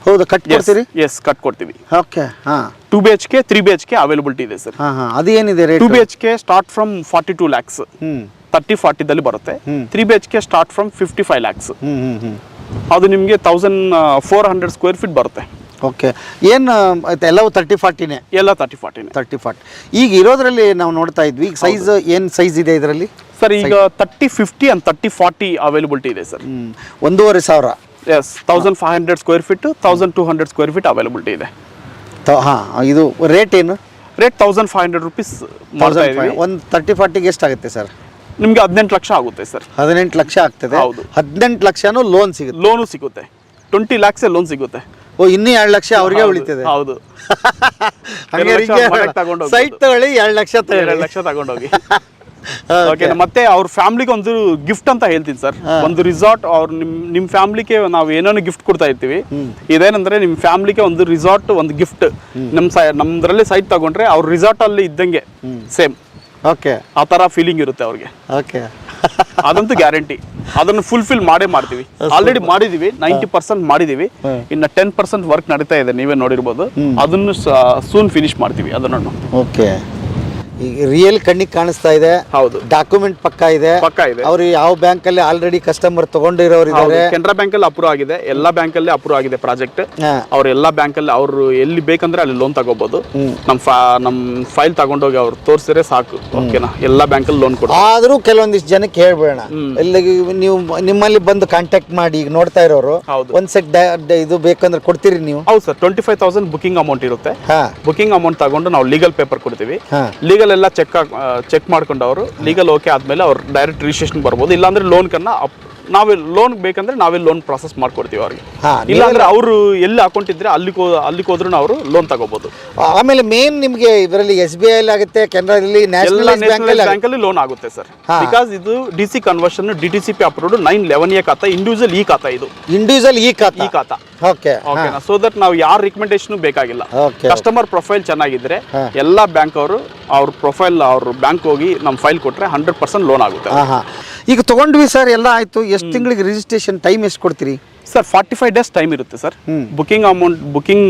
ಹೌದು ಕಟ್ಕೊಡ್ತೀರಿ ಎಸ್ ಕಟ್ಕೊಡ್ತೀವಿ ಓಕೆ ಹಾ. Two B H K three B H K availability ಇದೆ ಸರ್ ಹಾ ಹಾ. ಅದು ಏನಿದೆ rate two B H K start from forty two lakhs thirty ಫಾರ್ಟಿದಲ್ಲಿ ಬರುತ್ತೆ. Three B H K start from fifty five lakhs ಅದು ನಿಮಗೆ thousand four hundred square feet ಬರುತ್ತೆ. Okay ಏನು ಎಲ್ಲವೂ ತರ್ಟಿ ಫಾರ್ಟಿನೇ ಎಲ್ಲ ತರ್ಟಿ ಫಾರ್ಟಿನೇ ತರ್ಟಿ ಫಾರ್ಟಿ ಈಗ ಇರೋದ್ರಲ್ಲಿ ನಾವು ನೋಡ್ತಾ ಇದ್ವಿ ಈಗ ಸೈಜ್ ಏನು ಸೈಜ್ ಇದೆ ಇದರಲ್ಲಿ? ಸರ್ ಈಗ thirty fifty and thirty forty availability ಇದೆ ಸರ್ ಒಂದೂವರೆ ಸಾವಿರ. Yes thousand five hundred square feet thousand two hundred square feet availability ಇದೆ. ತ- ಹಾ ಇದು ರೇಟ್ ಏನು? Rate thousand five hundred rupees ಮಾಡ್ತಾ ಒಂದು ತರ್ಟಿ ಫಾರ್ಟಿಗೆ ಎಷ್ಟಾಗುತ್ತೆ ಸರ್ ನಿಮಗೆ ಹದಿನೆಂಟು ಲಕ್ಷ ಆಗುತ್ತೆ ಸರ್ ಹದಿನೆಂಟು ಲಕ್ಷ ಆಗ್ತದೆ. ಹೌದು. ಹದಿನೆಂಟು ಲಕ್ಷನೂ ಲೋನ್ ಸಿಗುತ್ತೆ. ಲೋನು ಸಿಗುತ್ತೆ. ಟ್ವೆಂಟಿ ಲ್ಯಾಕ್ಸೇ ಲೋನ್ ಸಿಗುತ್ತೆ. ಓ ಇನ್ನೂ ಎರಡು ಲಕ್ಷ ಅವ್ರಿಗೆ ಉಳಿತದೆ. ಹೌದು. ಸೈಟ್ ತಗೊಳ್ಳಿ ಎರಡು ಲಕ್ಷ ಎರಡು ಲಕ್ಷ ತಗೊಂಡೋಗಿ ಓಕೆ ಮತ್ತೆ ಅವ್ರ ಫ್ಯಾಮಿಲಿಗೆ ಒಂದು ಗಿಫ್ಟ್ ಅಂತ ಹೇಳ್ತೀನಿ ಸರ್. ಒಂದು ರಿಸಾರ್ಟ್ ಅವ್ರ ನಿಮ್ ನಿಮ್ ಫ್ಯಾಮಿಲಿಗೆ ನಾವು ಏನೇನು ಗಿಫ್ಟ್ ಕೊಡ್ತಾ ಇರ್ತೀವಿ. ಇದೇನಂದ್ರೆ ನಿಮ್ ಫ್ಯಾಮಿಲಿಗೆ ಒಂದು ರಿಸಾರ್ಟ್ ಒಂದು ಗಿಫ್ಟ್. ನಮ್ ಸೈ ನಮ್ದ್ರಲ್ಲಿ ಸೈಟ್ ತಗೊಂಡ್ರೆ ಅವ್ರ ರಿಸಾರ್ಟ್ ಅಲ್ಲಿ ಇದ್ದಂಗೆ ಸೇಮ್. ಓಕೆ ಆ ತರ ಫೀಲಿಂಗ್ ಇರುತ್ತೆ ಅವ್ರಿಗೆ. ಓಕೆ ಅದಂತೂ ಗ್ಯಾರಂಟಿ ಅದನ್ನು ಫುಲ್ಫಿಲ್ ಮಾಡೇ ಮಾಡ್ತೀವಿ. ಆಲ್ರೆಡಿ ಮಾಡಿದೀವಿ ನೈಂಟಿ ಪರ್ಸೆಂಟ್ ಮಾಡಿದೀವಿ. ಇನ್ನು ಟೆನ್ ಪರ್ಸೆಂಟ್ ವರ್ಕ್ ನಡೀತಾ ಇದೆ ನೀವೇ ನೋಡಿರ್ಬೋದು. ಅದನ್ನು ಸೂನ್ ಫಿನಿಶ್ ಮಾಡ್ತೀವಿ ಅದನ್ನು ಓಕೆ ಈಗ ರಿಯಲ್ ಕಣ್ಣಿಗೆ ಕಾಣಿಸ್ತಾ ಇದೆ. ಹೌದು. ಡಾಕ್ಯುಮೆಂಟ್ ಪಕ್ಕ ಇದೆ. ಪಕ್ಕ ಇದೆ. ಅವರು ಯಾವ ಬ್ಯಾಂಕ್ ಅಲ್ಲಿ ಆಲ್ರೆಡಿ ಕಸ್ಟಮರ್ ತಗೊಂಡಿರೋರು ಇದ್ದಾರೆ ಕೆನರಾ ಬ್ಯಾಂಕ್ ಅಲ್ಲಿ ಅಪ್ರೂವ್ ಆಗಿದೆ. ಎಲ್ಲಾ ಬ್ಯಾಂಕ್ ಅಲ್ಲಿ ಅಪ್ರೂವ್ ಆಗಿದೆ ಪ್ರಾಜೆಕ್ಟ್. ಅವ್ರ ಎಲ್ಲಾ ಬ್ಯಾಂಕ್ ಅಲ್ಲಿ ಅವರು ಎಲ್ಲಿ ಬೇಕಂದ್ರೆ ಅಲ್ಲಿ ಲೋನ್ ತಗೋಬಹುದು ನಮ್ ನಮ್ ಫೈಲ್ ತಗೊಂಡೋಗಿ ಅವ್ರು ತೋರಿಸಿದ್ರೆ ಸಾಕು. ಓಕೆನಾ ಎಲ್ಲಾ ಬ್ಯಾಂಕ್ ಅಲ್ಲಿ ಲೋನ್ ಕೊಡ ಆದ್ರೂ ಕೆಲವೊಂದಿಷ್ಟು ಜನಕ್ಕೆ ಹೇಳ್ಬೇಡ. ಇಲ್ಲಿ ನೀವು ನಿಮ್ಮಲ್ಲಿ ಬಂದು ಕಾಂಟ್ಯಾಕ್ಟ್ ಮಾಡಿ ಈಗ ನೋಡ್ತಾ ಇರೋರು. ಒಂದ್ ಸೆಟ್ ಇದು ಬೇಕಂದ್ರೆ ಕೊಡ್ತೀರಿ ನೀವು? ಹೌದು sir. Twenty five thousand booking amount ಇರುತ್ತೆ ಬುಕಿಂಗ್ ಅಮೌಂಟ್ ತಗೊಂಡು ನಾವು ಲೀಗಲ್ ಪೇಪರ್ ಕೊಡ್ತೀವಿ. ಲೀಗಲ್ ಎಲ್ಲ ಚೆಕ್ ಚೆಕ್ ಮಾಡ್ಕೊಂಡು ಅವರು ಲೀಗಲ್ ಓಕೆ ಆದ್ಮೇಲೆ ಅವ್ರು ಡೈರೆಕ್ಟ್ ರಿಜಿಸ್ಟ್ರೇಷನ್ ಬರ್ಬೋದು. ಇಲ್ಲಾಂದ್ರೆ ಲೋನ್ ಕನ್ನ ನಾವೇ ಲೋನ್ ಬೇಕಂದ್ರೆ ನಾವೇ ಲೋನ್ ಪ್ರಾಸೆಸ್ ಮಾಡ್ಕೊಡ್ತೀವಿ ಅವ್ರಿಗೆ. ಇಲ್ಲಾಂದ್ರೆ ಅವರು ಎಲ್ಲಿ ಅಕೌಂಟ್ ಇದ್ರೆ ಅಲ್ಲಿಗೆ ಅಲ್ಲಿ ಅಲ್ಲಿಗೆ ಹೋದ್ರೂ ಅವರು ಲೋನ್ ತಗೋಬಹುದು ಆಮೇಲೆ ಮೇನ್ ನಿಮಗೆ ಇದರಲ್ಲಿ ಎಸ್ ಬಿ ಐ ಆಗುತ್ತೆ ಕೆನರಾದಲ್ಲಿ ಬ್ಯಾಂಕ್ ಅಲ್ಲಿ ಲೋನ್ ಆಗುತ್ತೆ ಸರ್. ಬಿಕಾಸ್ ಇದು D C conversion D T C P approved nine eleven A khata individual ಈ ಖಾತಾ ಇದು. ಇಂಡಿವಿಜುವಲ್ ಈ ಖಾತಾ. ಈ ಖಾತಾ. ಓಕೆ ಓಕೆನಾ ಸೊ ದಟ್ ನಾವು ಯಾರ ರಿಕಮೆಂಡೇಶನ್ ಬೇಕಾಗಿಲ್ಲ. ಕಸ್ಟಮರ್ ಪ್ರೊಫೈಲ್ ಚೆನ್ನಾಗಿದ್ರೆ ಎಲ್ಲಾ ಬ್ಯಾಂಕ್ ಅವರು ಅವ್ರ ಪ್ರೊಫೈಲ್ ಅವ್ರ ಬ್ಯಾಂಕ್ ಹೋಗಿ ನಮ್ಮ ಫೈಲ್ ಕೊಟ್ರೆ ಹಂಡ್ರೆಡ್ ಪರ್ಸೆಂಟ್ ಲೋನ್ ಆಗುತ್ತೆ. ಈಗ ತಗೊಂಡ್ವಿ ಸರ್ ಎಲ್ಲ ಆಯ್ತು. ಎಷ್ಟು ತಿಂಗಳಿಗೆ ರಿಜಿಸ್ಟ್ರೇಷನ್ ಟೈಮ್ ಎಷ್ಟು ಕೊಡ್ತೀರಿ? Sir forty five days time ಇರುತ್ತೆ sir. Booking amount booking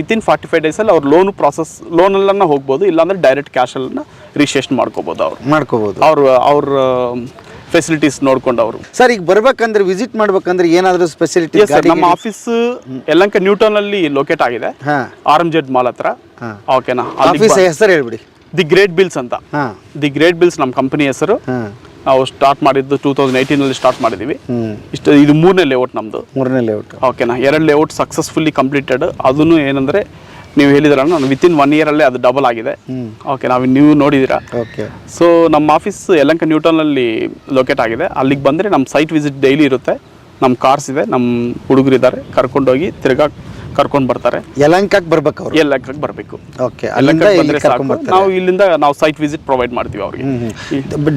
within forty five ಅಲ್ಲಿ ಅವ್ರ ಲೋನ್ ಪ್ರಾಸೆಸ್ ಲೋನಲ್ಲನ್ನ ಹೋಗ್ಬೋದು ಇಲ್ಲಾಂದ್ರೆ ಡೈರೆಕ್ಟ್ ಕ್ಯಾಶನ್ನ ರಿಜಿಸ್ಟ್ರೇಷನ್ ಮಾಡ್ಕೋಬೋದು ಅವ್ರು. ಮಾಡ್ಕೋಬಹುದು ಅವ್ರ ಅವ್ರ ಫೆಸಿಲಿಟೀಸ್ ನೋಡ್ಕೊಂಡು ಅವರು. ಸರ್ ಈಗ ಬರ್ಬೇಕಂದ್ರೆ ವಿಸಿಟ್ ಮಾಡ್ಬೇಕಂದ್ರೆ ಏನಾದರೂ ಸ್ಪೆಸಿಲಿಟಿ ಸರ್ ನಮ್ಮ ಆಫೀಸ್ ಯಲಂಕ ನ್ಯೂಟನ್ ಅಲ್ಲಿ ಲೊಕೇಟ್ ಆಗಿದೆ. ಆರ್ ಎಂ ಜೆಡ್ ಮಾಲ್ ಹತ್ರ. ಓಕೆನಾ ಆಫೀಸ್ ಹೆಸರು ಹೇಳ್ಬಿಡಿ. ದಿ ಗ್ರೇಟ್ ಬಿಲ್ಸ್ ಅಂತ. ದಿ ಗ್ರೇಟ್ ಬಿಲ್ಸ್ ನಮ್ಮ ಕಂಪನಿ ಹೆಸರು. ನಾವು ಸ್ಟಾರ್ಟ್ ಮಾಡಿದ್ದು ಟೂ ತೌಸಂಡ್ ಏಯ್ಟೀನಲ್ಲಿ ಸ್ಟಾರ್ಟ್ ಮಾಡಿದ್ದೀವಿ ಇಷ್ಟು ಇದು ಮೂರನೇ ಲೇಔಟ್ ನಮ್ಮದು ಮೂರನೇ ಲೇಔಟ್ ಓಕೆನಾ ಎರಡು ಲೇಔಟ್ ಸಕ್ಸಸ್ಫುಲ್ಲಿ ಕಂಪ್ಲೀಟೆಡ್ ಅದನ್ನು ಏನಂದರೆ ನೀವು ಹೇಳಿದ್ರ ನಾನು ವಿತಿನ್ ಒನ್ ಇಯರಲ್ಲೇ ಅದು ಡಬಲ್ ಆಗಿದೆ. ಓಕೆ ನಾವು ನೀವು ನೋಡಿದ್ದೀರಾ ಓಕೆ ಸೊ ನಮ್ಮ ಆಫೀಸ್ ಯಲಂಕ ನ್ಯೂಟನ್ನಲ್ಲಿ ಲೊಕೇಟ್ ಆಗಿದೆ. ಅಲ್ಲಿಗೆ ಬಂದರೆ ನಮ್ಮ ಸೈಟ್ ವಿಸಿಟ್ ಡೈಲಿ ಇರುತ್ತೆ. ನಮ್ಮ ಕಾರ್ಸ್ ಇದೆ ನಮ್ಮ ಹುಡುಗರಿದ್ದಾರೆ. ಕರ್ಕೊಂಡೋಗಿ ತಿರ್ಗಾ ಕರ್ಕೊಂಡು ಬರ್ತಾರೆ. ಯಲಂಕಕ್ಕೆ ಬರ್ಬೇಕು ಅವರು? ಯಲಂಕಕ್ಕೆ ಬರಬೇಕು. ಓಕೆ ಅಲ್ಲಿಂದ ಕರ್ಕೊಂಡ್ ಬರ್ತಾರೆ. ನಾವು ಇಲ್ಲಿಂದ ನಾವು ಸೈಟ್ ವಿಸಿಟ್ ಪ್ರೊವೈಡ್ ಮಾಡ್ತೀವಿ ಅವ್ರಿಗೆ.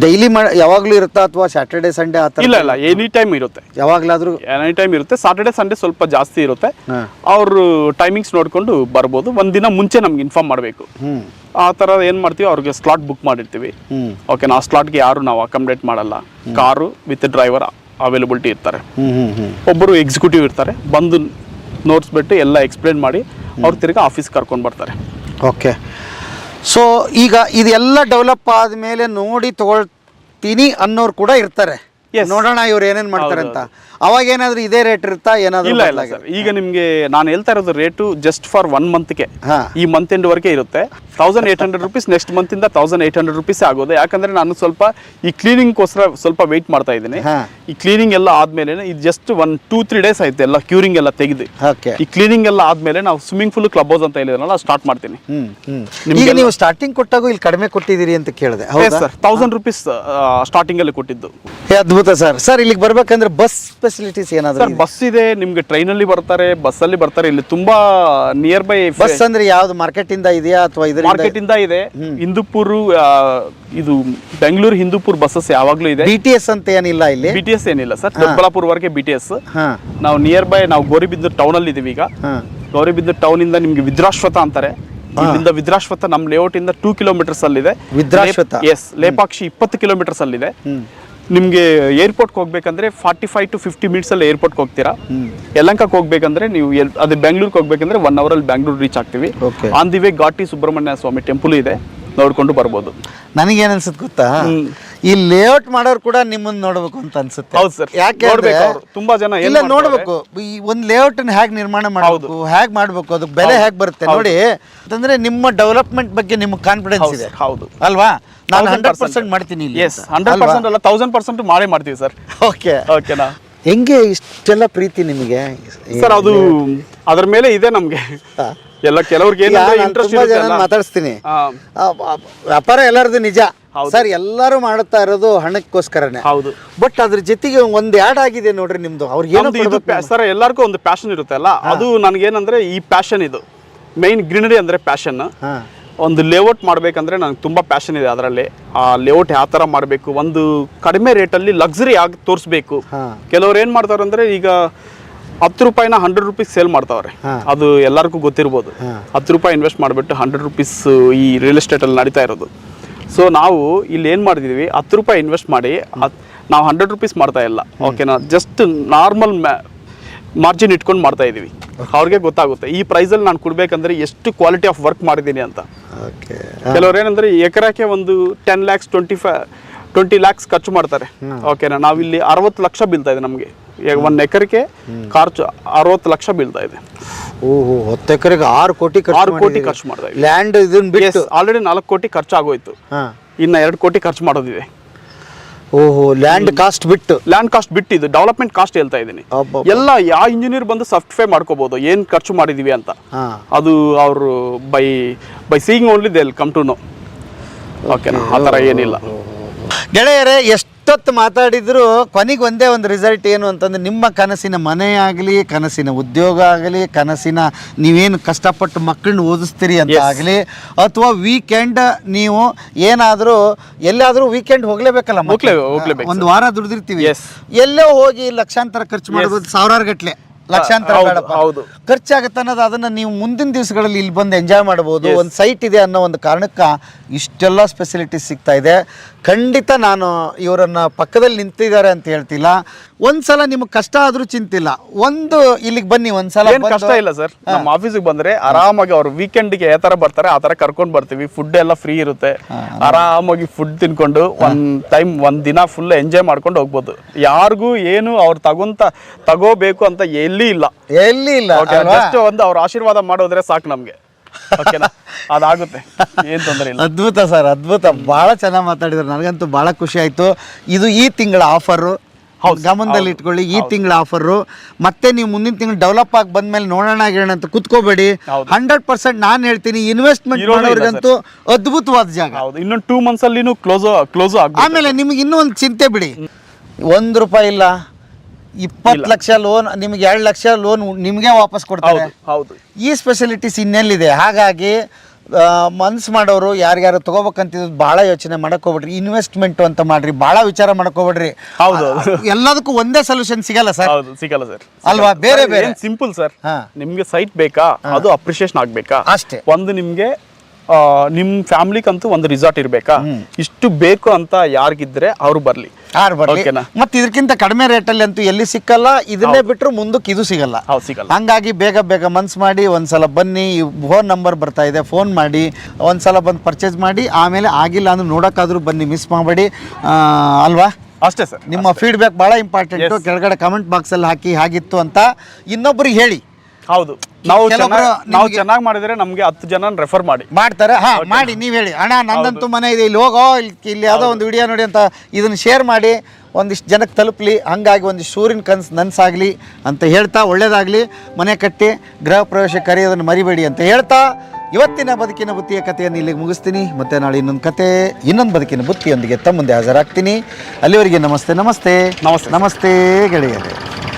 ಡೈಲಿ ಯಾವಾಗಲೂ ಇರುತ್ತಾ ಅಥವಾ ಸ್ಯಾಟರ್ಡೆ ಸಂಡೇ ಆ ಥರ ಇಲ್ಲ ಇಲ್ಲ ಎನಿ ಟೈಮ್ ಇರುತ್ತೆ. ಯಾವಾಗಲಾದರೂ? ಎನಿ ಟೈಮ್ ಇರುತ್ತೆ. ಸಾಟರ್ಡೆ ಸಂಡೇ ಸ್ವಲ್ಪ ಜಾಸ್ತಿ ಇರುತ್ತೆ. ಅವ್ರ ಟೈಮಿಂಗ್ಸ್ ನೋಡಿಕೊಂಡು ಬರ್ಬೋದು. ಒಂದಿನ ಮುಂಚೆ ನಮ್ಗೆ ಇನ್ಫಾರ್ಮ್ ಮಾಡಬೇಕು. ಆ ತರ ಏನು ಮಾಡ್ತೀವಿ? ಅವ್ರಿಗೆ ಸ್ಲಾಟ್ ಬುಕ್ ಮಾಡಿರ್ತೀವಿ. ಓಕೆ ನಾವು ಸ್ಲಾಟ್ಗೆ ಯಾರು ನಾವು ಅಕಾಮಡೇಟ್ ಮಾಡಲ್ಲ. ಕಾರು ವಿತ್ ಡ್ರೈವರ್ ಅವೈಲಬಿಲಿಟಿ ಇರ್ತಾರೆ. ಒಬ್ಬರು ಎಕ್ಸಿಕ್ಯೂಟಿವ್ ಇರ್ತಾರೆ. ಬಂದು ನೋಡ್ಸ್ಬಿಟ್ಟು ಎಲ್ಲ ಎಕ್ಸ್ಪ್ಲೇನ್ ಮಾಡಿ ಅವ್ರು ತಿರ್ಗಿ ಆಫೀಸ್ ಕರ್ಕೊಂಡು ಬರ್ತಾರೆ. ಓಕೆ ಸೊ ಈಗ ಇದೆಲ್ಲ ಡೆವಲಪ್ ಆದಮೇಲೆ ನೋಡಿ ತಗೊಳ್ತೀನಿ ಅನ್ನೋರು ಕೂಡ ಇರ್ತಾರೆ. ನೋಡೋಣ ಇವ್ರು ಏನೇನ್ ಮಾಡ್ತಾರೆ ಅಂತ. ಅವಾಗ ಏನಾದ್ರೂ ಇದೇ ರೇಟ್ ಇರುತ್ತಾ? ಏನಾದ್ರೂ ಇಲ್ಲ ಇಲ್ಲ ಸರ್. ಈಗ ನಿಮಗೆ ನಾನು ಹೇಳ್ತಾ ಇರೋದು ರೇಟು ಜಸ್ಟ್ ಫಾರ್ ಒನ್ ಮಂತ್ಗೆ. ಈ ಮಂತ್ ಎಂಡ್ ವರೆಗೆ ಇರುತ್ತೆ. Thousand eight hundred rupees next ಮಂತಿಂದ thousand eight hundred rupees ಆಗೋದು. ಯಾಕಂದ್ರೆ ನಾನು ಸ್ವಲ್ಪ ಈ ಕ್ಲೀನಿಂಗ್ಗೋಸ್ಕರ ಸ್ವಲ್ಪ ವೆಯ್ಟ್ ಮಾಡ್ತಾ ಇದ್ದೀನಿ. ಈ ಕ್ಲೀನಿಂಗ್ ಎಲ್ಲ ಆದ್ಮೇಲೆ ಇದು just one two three days ಆಯ್ತು ಎಲ್ಲ ಕ್ಯೂರಿಂಗ್ ಎಲ್ಲ ತೆಗೆದು. ಈ ಕ್ಲೀನಿಂಗ್ ಎಲ್ಲ ಆದ್ಮೇಲೆ ನಾವು ಸ್ವಿಮ್ಮಿಂಗ್ ಫುಲ್ ಕ್ಲಬ್ ಹೌಸ್ ಅಂತ ಹೇಳಿದ್ರಲ್ಲ ಸ್ಟಾರ್ಟ್ ಮಾಡ್ತೀನಿ. ನಿಮಗೆ ನೀವು ಸ್ಟಾರ್ಟಿಂಗ್ ಕೊಟ್ಟಾಗ ಇಲ್ಲಿ ಕಡಿಮೆ ಕೊಟ್ಟಿದ್ದೀರಿ ಅಂತ ಕೇಳಿದೆ. ಹೌದಾ? ಸರ್ ತೌಸಂಡ್ ರುಪೀಸ್ ಸ್ಟಾರ್ಟಿಂಗ್ ಅಲ್ಲಿ ಕೊಟ್ಟಿದ್ದು. ಅದ್ಭುತ ಸರ್. ಸರ್ ಇಲ್ಲಿಗೆ ಬರ್ಬೇಕಂದ್ರೆ ಬಸ್ ಫೆಸಿಲಿಟೀಸ್ ಏನಾದರೂ ಸರ್ ಬಸ್ ಇದೆ ನಿಮ್ಗೆ ಟ್ರೈನ್ ಅಲ್ಲಿ ಬರ್ತಾರೆ ಬಸ್ ಅಲ್ಲಿ ಬರ್ತಾರೆ ಇಲ್ಲಿ ತುಂಬಾ ನಿಯರ್ ಬೈ ಬಸ್ ಅಂದ್ರೆ ಯಾವ್ದು ಮಾರ್ಕೆಟ್ ಇಂದ ಇದೆಯಾ ಅಥವಾ ಇದರಿಂದ ಮಾರ್ಕೆಟ್ ಇಂದ. ಇದೆ ಹಿಂದೂಪುರ್ ಇದು ಬೆಂಗಳೂರು ಹಿಂದೂಪುರ್ ಬಸ್ಸಸ್ ಯಾವಾಗ್ಲೂ ಇದೆ. ಬಿ ಟಿ ಎಸ್ ಅಂತ ಏನಿಲ್ಲ ಇಲ್ಲಿ? ಬಿ ಟಿ ಎಸ್ ಏನಿಲ್ಲ ಸರ್ ದೊಡ್ಡಬಳ್ಳಾಪುರ ವರೆಗೆ ಬಿ ಟಿ ಎಸ್ ನಾವು ನಿಯರ್ ಬೈ ನಾವು ಗೌರಿಬಿಂದು ಟೌನ್ ಅಲ್ಲಿ ಇದೀವಿ ಈಗ ಗೌರಿಬಿಂದು ಟೌನ್ ಇಂದ ನಿಮ್ಗೆ ವಿದ್ರಾಶ್ವತ ಅಂತಾರೆ. ಇಲ್ಲಿಂದ ವಿದ್ರಾಶ್ವತ ನಮ್ಮ ಲೇಔಟ್ ಇಂದ ಟೂ ಕಿಲೋಮೀಟರ್ಸ್ ಅಲ್ಲಿದೆ. ವಿದ್ರಾಶ್ವತ? ಎಸ್ ಲೇಪಾಕ್ಷಿ ಇಪ್ಪತ್ತು ಕಿಲೋಮೀಟರ್ಸ್ ಅಲ್ಲಿದೆ. ನಿಮ್ಗೆ ಏರ್ಪೋರ್ಟ್ಗೆ ಹೋಗ್ಬೇಕಂದ್ರೆ forty five to fifty minutes ಅಲ್ಲಿ ಏರ್ಪೋರ್ಟ್ಗೆ ಹೋಗ್ತೀರಾ? ಯಲಂಕಕ್ಕೆ ಹೋಗ್ಬೇಕಂದ್ರೆ ನೀವು ಎಲ್ ಅದೇ ಬೆಂಗಳೂರಿಗೆ ಹೋಗ್ಬೇಕಂದ್ರೆ ಒನ್ ಅವರ್ ಅಲ್ಲಿ ಬೆಂಗಳೂರು ರೀಚ್ ಆಗ್ತೀವಿ. On the way Ghati Subrahmanya Swamy temple ಇದೆ. ನೋಡ್ಕೊಂಡು ಬರ್ಬೋದು. ನನಗೆ ಅನ್ಸುತ್ತೆ ಗೊತ್ತಾ? ಈ ಲೇಔಟ್ ಮಾಡೋರು ಕೂಡ ನಿಮ್ಮನ್ನ ನೋಡಬೇಕು ಅಂತ ಅನ್ಸುತ್ತೆ. ಹೌದು ಸರ್. ಯಾಕೆ ನೋಡ್ಬೇಕು ಅವ್ರು. ತುಂಬಾ ಜನ ಏನ್ ಇಲ್ಲ? ನೋಡ್ಬೇಕು. ಈ ಒಂದು ಲೇಔಟ್ ಹೇಗೆ ನಿರ್ಮಾಣ ಮಾಡಬೇಕು ಹೇಗೆ ಮಾಡಬೇಕು ಅದಕ್ಕೆ ಬೆಲೆ ಹೇಗೆ ಬರುತ್ತೆ ನೋಡಿ. ಅಂತಂದ್ರೆ ನಿಮ್ಮ ಡೆವಲಪ್ಮೆಂಟ್ ಬಗ್ಗೆ ನಿಮ್ಗೆ ಕಾನ್ಫಿಡೆನ್ಸ್ ಇದೆ. ಹೌದು. ಅಲ್ವಾ? ನಾನು ಹಂಡ್ರೆಡ್ ಪರ್ಸೆಂಟ್ ಮಾಡ್ತೀನಿ ಇಲ್ಲಿ ಎಸ್ ಹಂಡ್ರೆಡ್ ಪರ್ಸೆಂಟ್ ಅಲ್ಲ ತೌಸಂಡ್ ಪರ್ಸೆಂಟ್ ಮಾಡೇ ಮಾಡ್ತೀವಿ ಸರ್. ಓಕೆ ಓಕೆನಾ ಹೆಂಗೆ ಇಷ್ಟೆಲ್ಲ ಪ್ರೀತಿ ನಿಮಗೆ? ಸರ್ ಅದು ಅದ್ರ ಮೇಲೆ ಇದೆ ನಮ್ಗೆ. ಎಲ್ಲ ಕೆಲವ್ರಿಗೆ ತುಂಬಾ ಜನ ಮಾತಾಡಿಸ್ತೀನಿ. ವ್ಯಾಪಾರ ಎಲ್ಲರದು ನಿಜ. ಸರ್ ಎಲ್ಲರೂ ಮಾಡುತ್ತಾ ಇರೋದು ಹಣಕ್ಕೋಸ್ಕರನೇ. ಹೌದು. ಬಟ್ ಅದ್ರ ಜೊತೆಗೆ ಒಂದ್ ಆಡ್ ಆಗಿದೆ ನೋಡ್ರಿ ನಿಮ್ದು. ಅವ್ರಿಗೆ ಸರ್ ಎಲ್ಲರಿಗೂ ಒಂದು ಪ್ಯಾಷನ್ ಇರುತ್ತೆ ಅಲ್ಲ. ಅದು ನನಗೇನಂದ್ರೆ ಈ ಪ್ಯಾಷನ್ ಇದು. ಮೈನ್ ಗ್ರೀನರಿ ಅಂದ್ರೆ ಪ್ಯಾಷನ್ ಒಂದು ಲೇಔಟ್ ಮಾಡಬೇಕಂದ್ರೆ ನನಗೆ ತುಂಬ ಪ್ಯಾಷನ್ ಇದೆ ಅದರಲ್ಲಿ. ಆ ಲೇಔಟ್ ಯಾವ ಥರ ಮಾಡಬೇಕು ಒಂದು ಕಡಿಮೆ ರೇಟಲ್ಲಿ ಲಕ್ಸುರಿ ಆಗಿ ತೋರಿಸ್ಬೇಕು. ಕೆಲವ್ರು ಏನು ಮಾಡ್ತಾರೆ ಅಂದರೆ ಈಗ ಹತ್ತು ರೂಪಾಯಿನ ಹಂಡ್ರೆಡ್ ರುಪೀಸ್ ಸೇಲ್ ಮಾಡ್ತಾವ್ರೆ. ಅದು ಎಲ್ಲರಿಗೂ ಗೊತ್ತಿರ್ಬೋದು. ಹತ್ತು ರೂಪಾಯಿ ಇನ್ವೆಸ್ಟ್ ಮಾಡಿಬಿಟ್ಟು ಹಂಡ್ರೆಡ್ ರುಪೀಸ್ ಈ ರಿಯಲ್ ಎಸ್ಟೇಟಲ್ಲಿ ನಡೀತಾ ಇರೋದು. ಸೊ ನಾವು ಇಲ್ಲಿ ಏನು ಮಾಡಿದ್ದೀವಿ ಹತ್ತು ರೂಪಾಯಿ ಇನ್ವೆಸ್ಟ್ ಮಾಡಿ ನಾವು ಹಂಡ್ರೆಡ್ ರುಪೀಸ್ ಮಾಡ್ತಾ ಇಲ್ಲ. ಓಕೆನಾ ಜಸ್ಟ್ ನಾರ್ಮಲ್ ಮಾರ್ಜಿನ್ ಇಟ್ಕೊಂಡು ಮಾಡ್ತಾ ಇದ್ದೀವಿ ಅವ್ರಿಗೆ ಗೊತ್ತಾಗುತ್ತೆ. ಈ ಪ್ರೈಸಲ್ಲಿ ನಾನು ಕೊಡ್ಬೇಕಂದ್ರೆ ಎಷ್ಟು ಕ್ವಾಲಿಟಿ ಆಫ್ ವರ್ಕ್ ಮಾಡಿದ್ದೀನಿ ಅಂತ. ಕೆಲವ್ರು ಏನಂದ್ರೆ ಎಕರೆಗೆ ಒಂದು ten lakhs twenty five twenty lakhs ಖರ್ಚು ಮಾಡ್ತಾರೆ. ಓಕೆನಾ ನಾವಿಲ್ಲಿ ಅರವತ್ತು ಲಕ್ಷ ಬೀಳ್ತಾ ಇದೆ ನಮಗೆ. ಈಗ ಒಂದು ಎಕರೆಗೆ ಖರ್ಚು ಅರವತ್ತು ಲಕ್ಷ ಬೀಳ್ತಾ ಇದೆ. ಓಹೋ ಹತ್ತು ಎಕರೆಗೆ ಆರು ಕೋಟಿ ಆರು ಕೋಟಿ ಖರ್ಚು ಮಾಡ್ತಾ ಲ್ಯಾಂಡ್ ಇದನ್ನ ಆಲ್ರೆಡಿ ನಾಲ್ಕು ಕೋಟಿ ಖರ್ಚು ಆಗೋಯ್ತು ಹಾ. ಇನ್ನು ಎರಡು ಕೋಟಿ ಖರ್ಚು ಮಾಡೋದಿದೆ. ಓಹೋ ಲ್ಯಾಂಡ್ ಕಾಸ್ಟ್ ಬಿಟ್ಟು. ಲ್ಯಾಂಡ್ ಕಾಸ್ಟ್ ಬಿಟ್ಟು ಇದು ಡೆವಲಪ್ಮೆಂಟ್ ಕಾಸ್ಟ್ ಹೇಳ್ತಾ ಇದ್ದೀನಿ. ಎಲ್ಲ ಯಾವ ಇಂಜಿನಿಯರ್ ಬಂದು ಸಾಫ್ಟ್ವೇರ್ ಮಾಡ್ಕೋಬಹುದು ಏನ್ ಖರ್ಚು ಮಾಡಿದೀವಿ ಅಂತ. ಅದು ಅವರು by by seeing only they come to know ಓಕೆನಾ ಆ ಥರ ಏನಿಲ್ಲ. ಗೆಳೆಯರೇ ಎಷ್ಟು ಎಷ್ಟೊತ್ತು ಮಾತಾಡಿದ್ರು ಕೊನೆಗೆ ಒಂದೇ ಒಂದು ರಿಸಲ್ಟ್ ಏನು ಅಂತಂದ್ರೆ ನಿಮ್ಮ ಕನಸಿನ ಮನೆ ಆಗಲಿ ಕನಸಿನ ಉದ್ಯೋಗ ಆಗಲಿ ಕನಸಿನ ನೀವೇನು ಕಷ್ಟಪಟ್ಟು ಮಕ್ಕಳನ್ನ ಓದಿಸ್ತೀರಿ ಅಂತ ಆಗಲಿ ಅಥವಾ ವೀಕೆಂಡ್ ನೀವು ಏನಾದರೂ ಎಲ್ಲಾದರೂ ವೀಕೆಂಡ್ ಹೋಗ್ಲೇಬೇಕಲ್ಲ ಒಂದು ವಾರ ದುಡ್ದಿರ್ತೀವಿ. ಎಲ್ಲೋ ಹೋಗಿ ಲಕ್ಷಾಂತರ ಖರ್ಚು ಮಾಡಬಹುದು ಸಾವಿರಾರು ಗಟ್ಟಲೆ ಲಕ್ಷಾಂತರ ಹೌದು. ಖರ್ಚಾಗತ್ತೆ ಅನ್ನೋದು ಅದನ್ನು ನೀವು ಮುಂದಿನ ದಿವಸಗಳಲ್ಲಿ ಇಲ್ಲಿ ಬಂದು ಎಂಜಾಯ್ ಮಾಡ್ಬೋದು. ಒಂದು ಸೈಟ್ ಇದೆ ಅನ್ನೋ ಒಂದು ಕಾರಣಕ್ಕೆ ಇಷ್ಟೆಲ್ಲ ಫೆಸಿಲಿಟೀಸ್ ಸಿಗ್ತಾ ಇದೆ. ಖಂಡಿತ ನಾನು ಇವರನ್ನ ಪಕ್ಕದಲ್ಲಿ ನಿಂತಿದ್ದಾರೆ ಅಂತ ಹೇಳ್ತಿಲ್ಲ. ಒಂದ್ಸಲ ನಿಮ್ಗೆ ಕಷ್ಟ ಆದ್ರೂ ಚಿಂತಿಲ್ಲ. ಒಂದು ಇಲ್ಲಿಗೆ ಬನ್ನಿ ಒಂದ್ಸಲ ಏನ್ ಕಷ್ಟ ಇಲ್ಲ ಸರ್. ನಮ್ಮ ಆಫೀಸಿಗೆ ಬಂದ್ರೆ ಆರಾಮಾಗಿ ಅವ್ರು ವೀಕೆಂಡ್ಗೆ ಯಾವ ತರ ಬರ್ತಾರೆ ಆ ತರ ಕರ್ಕೊಂಡ್ ಬರ್ತೀವಿ. ಫುಡ್ ಎಲ್ಲ ಫ್ರೀ ಇರುತ್ತೆ. ಆರಾಮಾಗಿ ಫುಡ್ ತಿನ್ಕೊಂಡು ಒಂದ್ ಟೈಮ್ ಒಂದ್ ದಿನ ಫುಲ್ ಎಂಜಾಯ್ ಮಾಡ್ಕೊಂಡು ಹೋಗ್ಬೋದು. ಯಾರಿಗೂ ಏನು ಅವ್ರು ತಗೊಂತ ತಗೋಬೇಕು ಅಂತ ಎಲ್ಲಿ ಇಲ್ಲ. ಎಲ್ಲಿ ಇಲ್ಲ ಅಲ್ವಾ? ಜಸ್ಟ್ ಒಂದು ಅವ್ರ ಆಶೀರ್ವಾದ ಮಾಡೋದ್ರೆ ಸಾಕು ನಮ್ಗೆ. ಓಕೆನಾ? ಅದಾಗುತ್ತೆ. ಏನ್ ತೊಂದರೆ ಇಲ್ಲ. ಅದ್ಭುತ ಸರ್ ಅದ್ಭುತ. ಬಹಳ ಚೆನ್ನಾಗಿ ಮಾತಾಡಿದ್ರು. ನನಗಂತೂ ಬಹಳ ಖುಷಿ ಆಯ್ತು. ಇದು ಈ ತಿಂಗಳ ಆಫರು ಗಮನದಲ್ಲಿ ಇಟ್ಕೊಳ್ಳಿ. ಈ ತಿಂಗಳ ಆಫರು ಮತ್ತೆ ನೀವು ಮುಂದಿನ ತಿಂಗಳು ಡೆವಲಪ್ ಆಗಿ ಬಂದ್ಮೇಲೆ ನೋಡೋಣ ಗಿಡೋಣ ಅಂತ ಕುತ್ಕೋಬೇಡಿ. ಹಂಡ್ರೆಡ್ ಪರ್ಸೆಂಟ್ ನಾನು ಹೇಳ್ತೀನಿ. ಇನ್ವೆಸ್ಟ್ಮೆಂಟ್ ಮಾಡೋರಿಗಂತೂ ಅದ್ಭುತವಾದ ಜಾಗ. ಇನ್ನೊಂದು ಟೂ ಮಂತ್ಸ್ ಅಲ್ಲಿ ಕ್ಲೋಸ್ ಕ್ಲೋಸ್ ಆಮೇಲೆ ನಿಮ್ಗೆ ಇನ್ನೂ ಒಂದು ಚಿಂತೆ ಬಿಡಿ. ಒಂದು ರೂಪಾಯಿ ಇಲ್ಲ. ಇಪ್ಪತ್ತು ಲಕ್ಷ ಲೋನ್ ನಿಮ್ಗೆ ಎರಡು ಲಕ್ಷ ಲೋನ್ ನಿಮಗೆ ವಾಪಸ್ ಕೊಡ್ತಾರೆ. ಹೌದು ಈ ಸ್ಪೆಷಲಿಟೀಸ್ ಇನ್ನೆಲ್ಲಿದೆ? ಹಾಗಾಗಿ ಮನ್ಸ್ ಮಾಡೋರು ಯಾರ್ಯಾರು ತಗೋಬೇಕಂತಿದ್ದು ಭಾಳ ಯೋಚನೆ ಮಾಡಕ್ ಹೋಗ್ಬಿಡ್ರಿ. ಇನ್ವೆಸ್ಟ್ಮೆಂಟ್ ಅಂತ ಮಾಡ್ರಿ ಭಾಳ ವಿಚಾರ ಮಾಡ್ಕೋಬಿಡ್ರಿ ಹೋಗ್ಬಿಡ್ರಿ. ಹೌದು. ಎಲ್ಲದಕ್ಕೂ ಒಂದೇ ಸೊಲ್ಯೂಷನ್ ಸಿಗಲ್ಲ ಸರ್? ಹೌದು ಸಿಗಲ್ಲ ಸರ್. ಅಲ್ವಾ? ಬೇರೆ ಬೇರೆ. Simple sir. ನಿಮ್ಗೆ ಸೈಟ್ ಬೇಕಾ? ಅದು ಅಪ್ರಿಷಿಯೇಷನ್ ಆಗ್ಬೇಕಾ? ಅಷ್ಟೇ. ಒಂದು ನಿಮ್ಗೆ ಆ, ನಿಮ್ ಫ್ಯಾಮಿಲಿಗಂತೂ ಒಂದು ರಿಸಾರ್ಟ್ ಇರಬೇಕಾ? ಇಷ್ಟು ಬೇಕು ಅಂತ ಯಾರಿಗಿದ್ರೆ ಅವ್ರು ಬರ್ಲಿ. ಯಾರು ಬರಲಿ? ಮತ್ತೆ ಇದಕ್ಕಿಂತ ಕಡಿಮೆ ರೇಟಲ್ಲಿ ಅಂತೂ ಎಲ್ಲಿ ಸಿಕ್ಕಲ್ಲ ಇದನ್ನೇ ಬಿಟ್ಟರು ಮುಂದಕ್ಕೆ ಇದು ಸಿಗಲ್ಲ. ಸಿಗಲ್ಲ. ಹಂಗಾಗಿ ಬೇಗ ಬೇಗ ಮನ್ಸು ಮಾಡಿ ಒಂದ್ಸಲ ಬನ್ನಿ ಫೋನ್ ನಂಬರ್ ಬರ್ತಾ ಇದೆ ಫೋನ್ ಮಾಡಿ ಒಂದ್ಸಲ ಬಂದು ಪರ್ಚೇಸ್ ಮಾಡಿ ಆಮೇಲೆ ಆಗಿಲ್ಲ ಅಂದ್ರೆ ನೋಡೋಕ್ಕಾದ್ರೂ ಬನ್ನಿ ಮಿಸ್ ಮಾಡಬೇಡಿ. ಅಲ್ವಾ? ಅಷ್ಟೇ ಸರ್ ನಿಮ್ಮ ಫೀಡ್ಬ್ಯಾಕ್ ಭಾಳ ಇಂಪಾರ್ಟೆಂಟು ಕೆಳಗಡೆ ಕಮೆಂಟ್ ಬಾಕ್ಸಲ್ಲಿ ಹಾಕಿ ಹಾಗಿತ್ತು ಅಂತ ಇನ್ನೊಬ್ಬರಿಗೆ ಹೇಳಿ. ಹೌದು. ನಾವು ಕೆಲವೊಬ್ರು ಚೆನ್ನಾಗ್- ನಾವು ಚೆನ್ನಾಗಿ ಮಾಡಿದ್ರೆ ನಮ್ಗೆ ಹತ್ತು ಜನ ರೆಫರ್ ಮಾಡಿ. ಮಾಡ್ತಾರೆ. ಹಾ ಮಾಡಿ ನೀವು ಹೇಳಿ. ಅಣ್ಣ ನಂದಂತೂ ಮನೆ ಇದೆ. ಇಲ್ಲಿ ಹೋಗೋ ಇಲ್ಲಿ ಇಲ್ಲಿ ಯಾವುದೋ ಒಂದು ವಿಡಿಯೋ ನೋಡಿ ಅಂತ ಇದನ್ನ ಶೇರ್ ಮಾಡಿ. ಒಂದಿಷ್ಟು ಜನಕ್ಕೆ ತಲುಪಲಿ. ಹಂಗಾಗಿ ಒಂದಿಷ್ಟು ಸೂರಿನ ಕನ್ಸು ನನ್ಸಾಗಲಿ ಅಂತ ಹೇಳ್ತಾ ಒಳ್ಳೇದಾಗಲಿ. ಮನೆ ಕಟ್ಟಿ ಗೃಹ ಪ್ರವೇಶ ಕರೆಯೋದನ್ನು ಮರಿಬೇಡಿ ಅಂತ ಹೇಳ್ತಾ ಇವತ್ತಿನ ಬದುಕಿನ ಬುತ್ತಿಯ ಕಥೆಯನ್ನು ಇಲ್ಲಿಗೆ ಮುಗಿಸ್ತೀನಿ. ಮತ್ತೆ ನಾಳೆ ಇನ್ನೊಂದು ಕತೆ ಇನ್ನೊಂದು ಬದುಕಿನ ಬುತ್ತಿಯೊಂದಿಗೆ ತಮ್ಮ ಮುಂದೆ ಹಾಜರಾಗ್ತೀನಿ. ಅಲ್ಲಿವರೆಗೆ ನಮಸ್ತೆ ನಮಸ್ತೆ. ನಮಸ್ತೆ. ನಮಸ್ತೆ ಗೆಳೆಯರೇ.